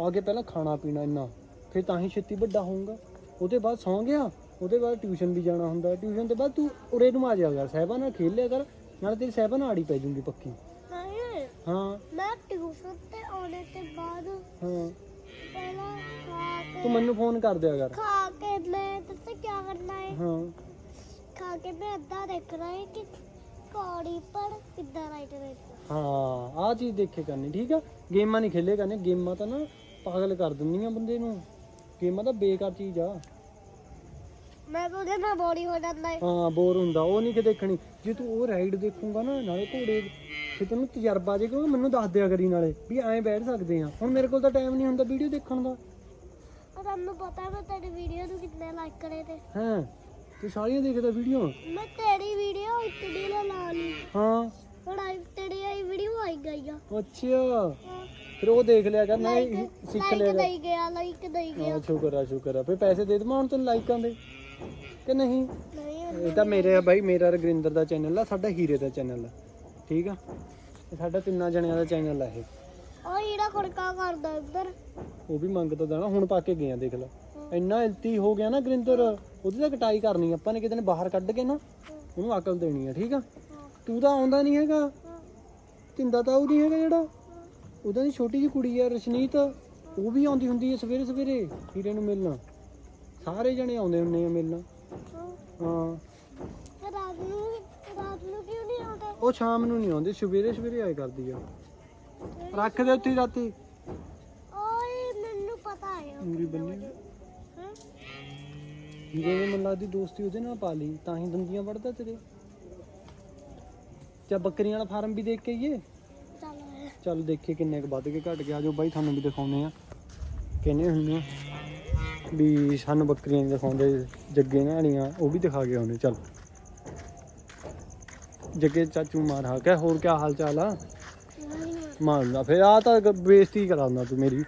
ਆ ਕੇ ਪਹਿਲਾਂ ਖਾਣਾ ਪੀਣਾ ਇੰਨਾ ਫਿਰ ਤਾਂ ਹੀ ਛੇਤੀ ਵੱਡਾ ਹੋਊਗਾ। ਉਹਦੇ ਬਾਅਦ ਸੌਂ ਗਿਆ ਉਹਦੇ ਬਾਅਦ ਟਿਊਸ਼ਨ ਵੀ ਜਾਣਾ ਹੁੰਦਾ। ਟਿਊਸ਼ਨ ਤੋਂ ਬਾਅਦ ਤੂੰ ਉਰੇ ਨੂੰ ਆ ਜਾ ਕਰ ਸਾਹਿਬਾਂ ਨਾਲ ਖੇਲ ਲਿਆ ਕਰ ਨਾਲ ਤੇਰੀ ਸਾਹਿਬਾਂ ਨਾਲ ਆੜੀ ਪੈ ਜੂਗੀ ਪੱਕੀ। ਨਹੀਂ ਹਾਂ। ਮੈਂ ਟਿਊਸ਼ਨ ਤੇ ਆਉਣੇ ਤੇ ਬਾਅਦ ਹਾਂ। ਪਹਿਲਾਂ ਖਾ ਕੇ ਤੂੰ ਮੈਨੂੰ ਫੋਨ ਕਰ ਦਿਆ ਕਰ। ਖਾ ਕੇ ਕੀ ਕਰਨਾ ਹੈ ਹਾਂ। ਖਾ ਕੇ ਮੈਂ ਅੱਧਾ ਦੇਖਣਾ ਹੈ ਕਿ ਕੌੜੀ ਪਰ ਕਿੱਦਾਂ ਰਾਈਟ ਰਾਈਟ ਹਾਂ ਆ ਚੀਜ਼ ਦੇਖੇ ਕਰਨੀ ਠੀਕ ਆ? ਗੇਮਾਂ ਨਹੀਂ ਖੇਲੇ ਕਰਨੇ ਗੇਮਾਂ ਤਾਂ ਨਾ ਪਾਗਲ ਕਰ ਦਿੰਦੀਆਂ ਬੰਦੇ ਨੂੰ। ਗੇਮਾਂ ਤਾਂ ਬੇਕਾਰ ਚੀਜ਼ ਆ। ਮੈਂ ਤਾਂ ਉਹਦੇ ਨਾਲ ਬੋਡੀ ਹੋ ਜਾਂਦਾ ਹੈ ਹਾਂ ਬੋਰ ਹੁੰਦਾ ਉਹ ਨਹੀਂ ਕਿ ਦੇਖਣੀ। ਜੇ ਤੂੰ ਉਹ ਰਾਈਡ ਦੇਖੂਗਾ ਨਾ ਨਾਲੇ ਘੋੜੇ ਤੇ ਤੈਨੂੰ ਤਜਰਬਾ ਜੇ ਕਿਉਂਕਿ ਮੈਨੂੰ ਦੱਸ ਦਿਆ ਕਰੀ ਨਾਲੇ ਵੀ ਐਂ ਬੈਠ ਸਕਦੇ ਆ। ਹੁਣ ਮੇਰੇ ਕੋਲ ਤਾਂ ਟਾਈਮ ਨਹੀਂ ਹੁੰਦਾ ਵੀਡੀਓ ਦੇਖਣ ਦਾ। ਤੁਹਾਨੂੰ ਪਤਾ ਮੈਂ ਤੇਰੀ ਵੀਡੀਓ ਨੂੰ ਕਿੰਨੇ ਲਾਈਕ ਕਰੇ ਤੇ। ਹਾਂ? ਤੂੰ ਸਾਰੀਆਂ ਦੇਖਦਾ ਵੀਡੀਓ ਮੈਂ ਤੇਰੀ ਵੀਡੀਓ ਇਤਨੀ ਨਾ ਲਾ ਲਈ। ਹਾਂ। ਹੁਣ ਆਈ ਤੇਰੀ ਆਈ ਵੀਡੀਓ ਆਈ ਗਈ ਆ। ਅੱਛਾ। ਫਿਰ ਉਹ ਦੇਖ ਲਿਆ ਕਰ ਇਹ ਸਿੱਖ ਲਿਆ ਲਾਈਕ ਦਈ ਗਿਆ ਲਾਈਕ ਦਈ ਗਿਆ। ਸ਼ੁਕਰ ਆ ਸ਼ੁਕਰ ਆ। ਫੇ ਪੈਸੇ ਦੇ ਦਵਾਂ ਹੁਣ ਤੈਨੂੰ ਲਾਈਕਾਂ ਦੇ? ਕਿ ਨਹੀਂ? ਇਹ ਤਾਂ ਮੇਰੇ ਆ ਬਾਈ ਮੇਰਾ ਰਗਰਿੰਦਰ ਦਾ ਚੈਨਲ ਆ ਸਾਡਾ ਹੀਰੇ ਦਾ ਚੈਨਲ ਆ। ਠੀਕ ਆ? ਸਾਡਾ ਤਿੰਨਾਂ ਜਣਿਆਂ ਦਾ ਚੈਨਲ ਆ ਇਹ। ਉਹ ਜਿਹੜਾ ਖੜਕਾ ਕਰਦਾ ਇੱਧਰ। ਉਹ ਵੀ ਮੰਗਦਾ ਦੇਣਾ ਹੁਣ ਪਾ ਕੇ ਗਿਆ ਦੇਖ ਲੈ। ਇੰਨਾ ਇਲਤੀ ਹੋ ਗਿਆ ਨਾ ਗਰਿੰਦਰ ਉਹਦੀ ਤਾਂ ਕਟਾਈ ਕਰਨੀ ਆਪਾਂ ਨੇ ਕਿਤੇ ਨੇ ਬਾਹਰ ਕੱਢ ਕੇ ਨਾ ਉਹਨੂੰ ਅਕਲ ਦੇਣੀ ਆ ਠੀਕ ਆ? ਤੂੰ ਤਾਂ ਆਉਂਦਾ ਨਹੀਂ ਹੈਗਾ। ਤਿੰਦਾ ਤਾਂ ਉਹ ਨਹੀਂ ਹੈਗਾ ਜਿਹੜਾ। ਉਹਦਾ ਦੀ ਛੋਟੀ ਜਿਹੀ ਕੁੜੀ ਆ ਰਸ਼ਨੀਤ। ਉਹ ਵੀ ਆਉਂਦੀ ਹੁੰਦੀ ਹੈ ਸਵੇਰੇ ਸਵੇਰੇ ਹੀਰੇ ਨੂੰ ਮਿਲਣ। ਸਾਰੇ ਜਣੇ ਆਉਂਦੇ ਹੁੰਦੇ ਆ ਮਿਲਣ। ਹਾਂ। ਰਾਤ ਨੂੰ ਰਾਤ ਨੂੰ ਕਿਉਂ ਨਹੀਂ ਆਉਂਦੇ? ਉਹ ਸ਼ਾਮ ਨੂੰ ਨਹੀਂ ਆਉਂਦੇ ਸਵੇਰੇ ਸਵੇਰੇ ਆਏ ਕਰਦੀ ਆ। ਰੱਖ ਦੇ ਉੱਥੇ ਹੀ ਰਾਤੀ। ਓਏ ਮੈਨੂੰ ਪਤਾ ਹੈ ਉਂਗਲੀ ਬੰਨੀ ਨੇ ਮੈਨੂੰ ਲੱਗਦੀ ਦੋਸਤੀ ਉਹਦੇ ਨਾਲ ਪਾ ਲਈ ਤਾਂ ਹੀ ਦੰਦੀਆਂ ਵੜਦਾ ਤੇਰੇ। ਚਾ ਬੱਕਰੀਆਂ ਵਾਲਾ ਫਾਰਮ ਵੀ ਦੇਖ ਕੇ ਆਈਏ। ਚੱਲ। ਚੱਲ ਦੇਖੀਏ ਕਿੰਨੇ ਕੁ ਵੱਧ ਕੇ ਘਟ ਗਿਆ। ਜੋ ਬਾਈ ਤੁਹਾਨੂੰ ਵੀ ਦਿਖਾਉਨੇ ਆ ਕਹਿੰਦੇ ਹੁੰਦੇ ਆ। ਵੀ ਸਾਨੂੰ ਬੱਕਰੀਆਂ ਨੀ ਦਿਖਾਉਂਦੇ ਜੱਗੇ ਨਾਲੀਆਂ ਉਹ ਵੀ ਦਿਖਾ ਕੇ ਆਉਨੇ ਚੱਲ। ਜੱਗੇ ਚਾਚੂ ਮਾਰ ਹਾ। ਕੇ ਹੋਰ ਕੀ ਹਾਲ ਚਾਲ ਆ? ਮਾਰ ਲਾ। ਫਿਰ ਆ ਤਾਂ ਗ- ਬੇਇੱਜ਼ਤੀ ਕਰਾਉਂਦਾ ਤੂੰ ਮੇਰੀ।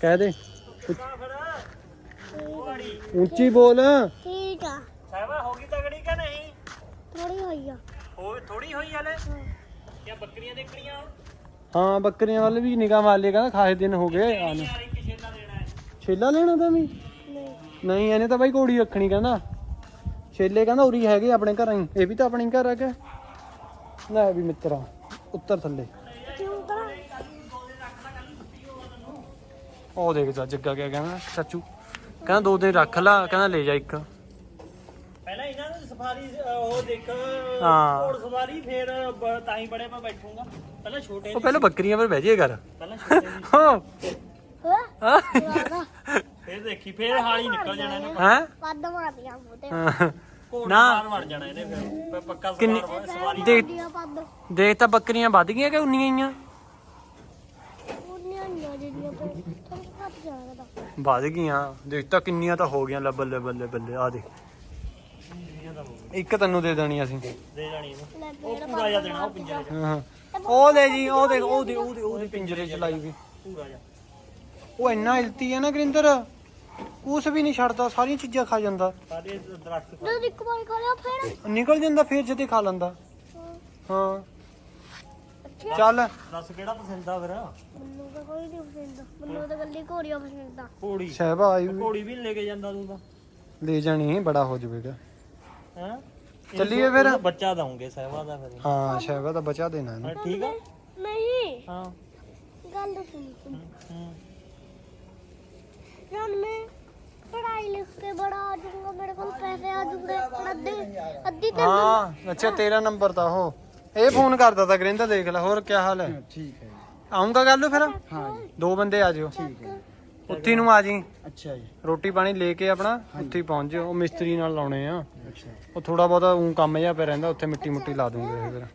ਕਹਿ ਦੇ। ਉੱਚੀ ਬੋਲ। ਠੀਕ ਆ। ਸਾਹਿਬਾ ਹੋ ਗਈ ਤਗੜੀ ਕਿ ਨਹੀਂ? ਥੋੜੀ ਹੋਈ ਆ। ਹੋ ਥੋੜੀ ਹੋਈ ਹਲੇ? ਕਿਆ ਬੱਕਰੀਆਂ ਦੇਖਣੀਆਂ? ਹਾਂ ਬੱਕਰੀਆਂ ਵੱਲ ਵੀ ਨਿਗਾਹ ਮਾਰ ਕਹਿੰਦਾ ਖਾਸੇ ਦਿਨ ਹੋ ਗਏ। ਆਨੇ ਯਾਰ ਇੱਕ ਛੇਲਾ ਦੇਣਾ ਹੈ? ਛੇਲਾ ਲੈਣਾ ਤਾਂ ਵੀ? ਨਹੀਂ। ਨਹੀਂ ਇਹਨੇ ਤਾਂ ਬਾਈ ਘੋੜੀ ਰੱਖਣੀ ਕਹਿੰਦਾ। ਛੇਲੇ ਕਹਿੰਦਾ ਉਰੀ ਹੈਗੇ ਆਪਣੇ ਘਰਾਂ ਹੀ। ਇਹ ਵੀ ਤਾਂ ਆਪਣੇ ਘਰ ਆ ਕੇ। ਲੈ ਵੀ ਮਿੱਤਰਾ ਉੱਤਰ ਥੱਲੇ ਕਿਉਂ ਕਰਾਂ ਉਹ ਦੇਖ ਜਾ ਜੱਗਾ ਕਿਆ ਕਹਿੰਦਾ ਚਾਚੂ ਕਹਿੰਦਾ ਦੋ ਦਿਨ ਰੱਖ ਲਾ ਕਹਿੰਦਾ ਲੈ ਜਾ ਇੱਕ। ਪਹਿਲਾਂ ਇਹਨਾਂ ਨੂੰ ਸਫਾਰੀ ਅਹ, ਉਹ ਦੇਖ ਹਾਂ। ਘੋੜ ਸਵਾਰੀ ਫਿਰ ਬ- ਤਾਂ ਹੀ ਬੜੇ ਮੈਂ ਬੈਠੂੰਗਾ। ਪਹਿਲਾਂ ਛੋਟੇ ਉਹ ਪਹਿਲਾਂ ਬੱਕਰੀਆਂ 'ਤੇ ਬਹਿ ਜੇ ਕਰ ਪਹਿਲਾਂ ਛੋਟੇ ਦੀ ਹਾਂ। ਹਾਂ। ਫਿਰ ਦੇਖੀ ਫਿਰ ਹਾਲੀ ਨਿਕਲ ਜਾਣਾ ਇਹਨੇ। ਹੈਂ? ਪੱਦ ਮਾਰਦੀਆਂ ਮੂਤੇ ਹਾਂ। ਘੋੜ ਨਾ। ਸਵਾਰ ਵੜ ਜਾਣਾ ਇਹਨੇ ਫਿਰ। ਪ- ਪੱਕਾ ਕਿੰਨੀ- ਸਵਾਰ ਸਵਾਰੀ ਦੇਖ ਦੀਆਂ ਪੱਦ ਦੇਖ ਤਾਂ ਬੱਕਰੀਆਂ ਵੱਧ ਗਈਆਂ ਕਿ ਉਨੀਆਂ ਹੀ ਆ? ਉਹਨੀਆਂ ਨਹੀਂ ਜਿਹੜੀਆਂ ਪਰ ਜਾਣਾ ਵੱਧ ਗਈਆਂ। ਦੇਖ ਤਾਂ ਕਿੰਨੀਆਂ ਤਾਂ ਹੋ ਗਈਆਂ ਲੈ ਬੱਲੇ ਬੱਲੇ ਬੱਲੇ ਆ ਦੇਖ। ਇੱਕ ਤੈਨੂੰ ਦੇ ਦੇਣੀ ਅਸੀਂ। ਦੇ ਜਾਣੀ ਇਹਨੂੰ ਲੈ ਉਹ ਪੂਰਾ ਜਿਹਾ ਦੇਣਾ ਉਹ ਪਿੰਜਰੇ 'ਚ। ਹਾਂ ਉਹ ਲੈ ਜੀ ਉਹ ਦੇਖ ਉਹ ਦੇ ਉਹ ਦੇ ਉਹ ਦੇ ਪਿੰਜਰੇ ਚ ਲਾਈ ਵੀ। ਪੂਰਾ ਜਿਹਾ। ਉਹ ਇੰਨਾ ਇਲਤੀ ਹੈ ਨਾ ਗਰਿੰਦਰ। ਕੁਛ ਵੀ ਨਹੀਂ ਛੱਡਦਾ ਸਾਰੀਆਂ ਚੀਜ਼ਾਂ ਖਾ ਜਾਂਦਾ। ਸਾਰੇ ਦਰਖਤ ਜਦੋਂ ਇੱਕ ਵਾਰ ਖਾ ਲਿਆ ਫੇਰ? ਨਿਕਲ ਜਾਂਦਾ ਫੇਰ ਜਦੇ ਖਾ ਲੈਂਦਾ। ਹਾਂ। ਚੱਲ। ਦੱਸ ਕਿਹੜਾ ਪਸੰਦ ਆ ਫਿਰ? ਮੈਨੂੰ ਤਾਂ ਕੋਈ ਨਹੀਂ ਪਸੰਦ। ਮੈਨੂੰ ਤਾਂ ਗੱਲੀ ਘੋੜੀਆਂ ਪਸੰਦ ਆ। ਘੋੜੀ। ਸਹਿਬਾ ਆਈ ਵੀ ਘੋੜੀ ਵੀ ਨੀ ਲੈ ਕੇ ਜਾਂਦਾ ਤੂੰ ਤਾਂ। ਲੈ ਜਾਣੀ ਬੜਾ ਹੋ ਜਾਵੇਗਾ। ਹੈਂ? ਚੱਲੀਏ ਫਿਰ। ਬੱਚਾ ਦਊਂਗੇ ਸਹਿਬਾ ਦਾ ਫਿਰ। ਹਾਂ ਸਹਿਬਾ ਤਾਂ ਬਚਾ ਦੇਣਾ ਇਹਨੂੰ। ਹਾਂ, ਠੀਕ ਆ? ਨਹੀਂ। ਹਾਂ। ਗੱਲ ਸੁਣ ਤੂੰ। ਹੂੰ ਜਦ ਮੈਂ ਪੜਾਈ ਲਿਖ ਕੇ ਬੜਾ ਆ ਜਾਊਂਗਾ ਮੇਰੇ ਕੋਲ ਪੈਸੇ ਆ ਜਾਊਂਗੇ। ਅੱਧੇ ਅੱਧੀ ਤੇ ਹਾਂ ਅੱਛਾ ਤੇਰਾ ਨੰਬਰ ਤਾਂ ਉਹ। ਇਹ ਫੋਨ ਕਰਦਾ ਤਾਂ ਗਰਿੰਦਰ ਦੇਖ ਲੈ ਹੋਰ ਕੀ ਹਾਲ ਹੈ? ਠੀਕ ਹੈ ਆਉਂਗਾ ਗੱਲ ਫਿਰ? ਹਾਂ ਜੀ। ਦੋ ਬੰਦੇ ਆ ਜਿਓ। ਠੀਕ ਹੈ। ਉੱਥੇ ਨੂੰ ਆ ਜੀ। ਅੱਛਾ ਜੀ। ਰੋਟੀ ਪਾਣੀ ਲੈ ਕੇ ਆਪਣਾ ਉੱਥੇ ਹੀ ਪਹੁੰਚ ਜਿਓ। ਉਹ ਮਿਸਤਰੀ ਨਾਲ ਲਾਉਣੇ ਆ। ਅੱਛਾ ਉਹ ਥੋੜਾ ਬਹੁਤਾ ਉਂ ਕੰਮ ਜਿਹਾ ਪਿਆ ਰਹਿੰਦਾ ਉੱਥੇ ਮਿੱਟੀ ਮੁੱਟੀ ਲਾ ਦੂੰਗੇ ਫਿਰ।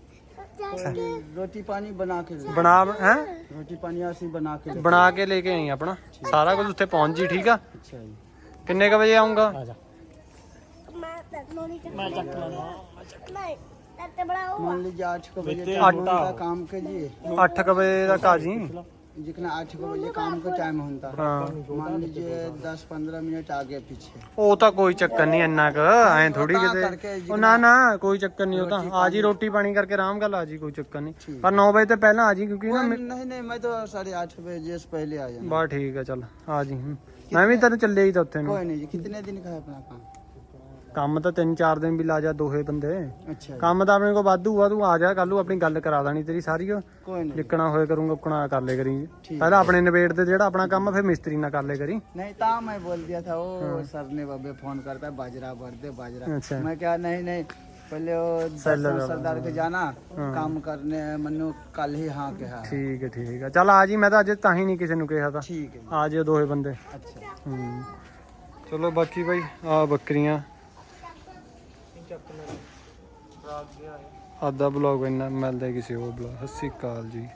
ਰੋਟੀ ਪਾਣੀ ਬਣਾ ਕੇ ਲੈ ਬਣਾ ਹੈ? ਰੋਟੀ ਪਾਣੀ ਅਸੀਂ ਬਣਾ ਕੇ ਲੈ ਬਣਾ ਕੇ ਲੈ ਕੇ ਆਈ ਆਪਣਾ। ਸਾਰਾ ਕੁਝ ਉੱਥੇ ਪਹੁੰਚ ਜੀ ਠੀਕ ਆ? ਅੱਛਾ ਜੀ। ਕਿੰਨੇ ਕ ਵਜੇ ਆਉਂਗਾ ਮੈਂ ਤੈਨੂੰ ਨਹੀਂ ਮੈਂ ਚੱਕ ਲੈਣਾ ਨਹੀਂ ਤੇ ਬੜਾ ਉਹ मान लीजिए आठ को बजे बेटे, तक आटा होता हो। काम कीजिए 8 ਵਜੇ ਤੱਕ ਆ ਜੀ जितना आठ को बजे काम का टाइम होता ਹਾਂ मान लीजिए दस पंद्रह मिनट आगे पीछे ਉਹ ਤਾਂ ਕੋਈ ਚੱਕਰ ਨਹੀਂ ਇੰਨਾ ਕ ਐ ਥੋੜੀ ਤਾਂ ਕਿਤੇ ਕਰਕੇ ਉਹ ਨਾ ਨਾ ਕੋਈ ਚੱਕਰ ਨਹੀਂ ਉਹ ਤਾਂ ਆ ਜੀ ਰੋਟੀ ਪਾਣੀ ਕਰਕੇ ਆਰਾਮ ਕਰ ਆ ਜੀ ਕੋਈ ਚੱਕਰ ਨਹੀਂ ठीक। ਪਰ 9 ਵਜੇ ਤੋਂ ਪਹਿਲਾਂ ਆ ਜੀ ਕਿਉਂਕਿ ਨਾ नहीं नहीं मैं तो साढ़े आठ बजे से पहले आ जाना ਬਾ ਠੀਕ ਆ ਚੱਲ ਆ ਜੀ ਹੂੰ। ਮੈਂ ਵੀ ਤੈਨੂੰ ਚੱਲੇ ਹੀ ਤਾਂ ਉੱਥੇ ਨੂੰ कोई नहीं जी कितने दिन का है अपना काम ਕੰਮ ਤਾਂ ਤਿੰਨ ਚਾਰ ਦਿਨ ਵੀ ਲਾ ਜਾ ਦੋਹੇ ਬੰਦੇ अच्छा जी, ਕੰਮ ਤਾਂ ਆਪਣੇ ਕੋਲ ਵਾਧੂ ਆ ਤੂੰ ਆ ਜਾ ਕੱਲ ਨੂੰ ਆਪਣੀ ਗੱਲ ਕਰਾ ਦੇਣੀ ਤੇਰੀ ਸਾਰੀ ਓ। कोई नहीं ਜਿੱਕਣਾ ਹੋਏ ਕਰੂੰਗਾ ਉਕਣਾ ਕਰ ਲੈ ਕਰੀ ਠੀਕ। ਪਹਿਲਾਂ ਆਪਣੇ ਨਿਬੇੜ ਤੇ ਜਿਹੜਾ ਆਪਣਾ ਕੰਮ ਆ ਫਿਰ ਮਿਸਤਰੀ ਨਾਲ ਕਰ ਲੈ ਕਰੀ नहीं था मैं बोल दिया था वो सर ने बबे फोन करता है बाजरा भर दे बाजरा अच्छा। मैं क्या नहीं नहीं पहले वो सैलर दर्शन वाला, सरदार के जाना हाँ। काम करने मनु कल ही हाँ के हाँ ਠੀਕ ਹੈ ਠੀਕ ਹੈ ਚੱਲ ਆ ਜੀ ਮੈਂ ਤਾਂ ਅੱਜ ਤਾਂ ਹੀ ਨਹੀਂ ਕਿਸੇ ਨੂੰ ਕਿਹਾ ਤਾਂ ठीक है ਆ ਜਿਓ ਦੋਹੇ ਬੰਦੇ अच्छा ਹੂੰ ਚਲੋ ਬਾਕੀ ਭਾਈ ਆ ਬੱਕਰੀਆਂ ਆਦਾ ਬਲੌਗ ਇੰਨਾ ਮਿਲਦਾ ਕਿਸੇ ਹੋਰ ਬਲੌਗ। ਸਤਿ ਸ਼੍ਰੀ ਅਕਾਲ ਜੀ।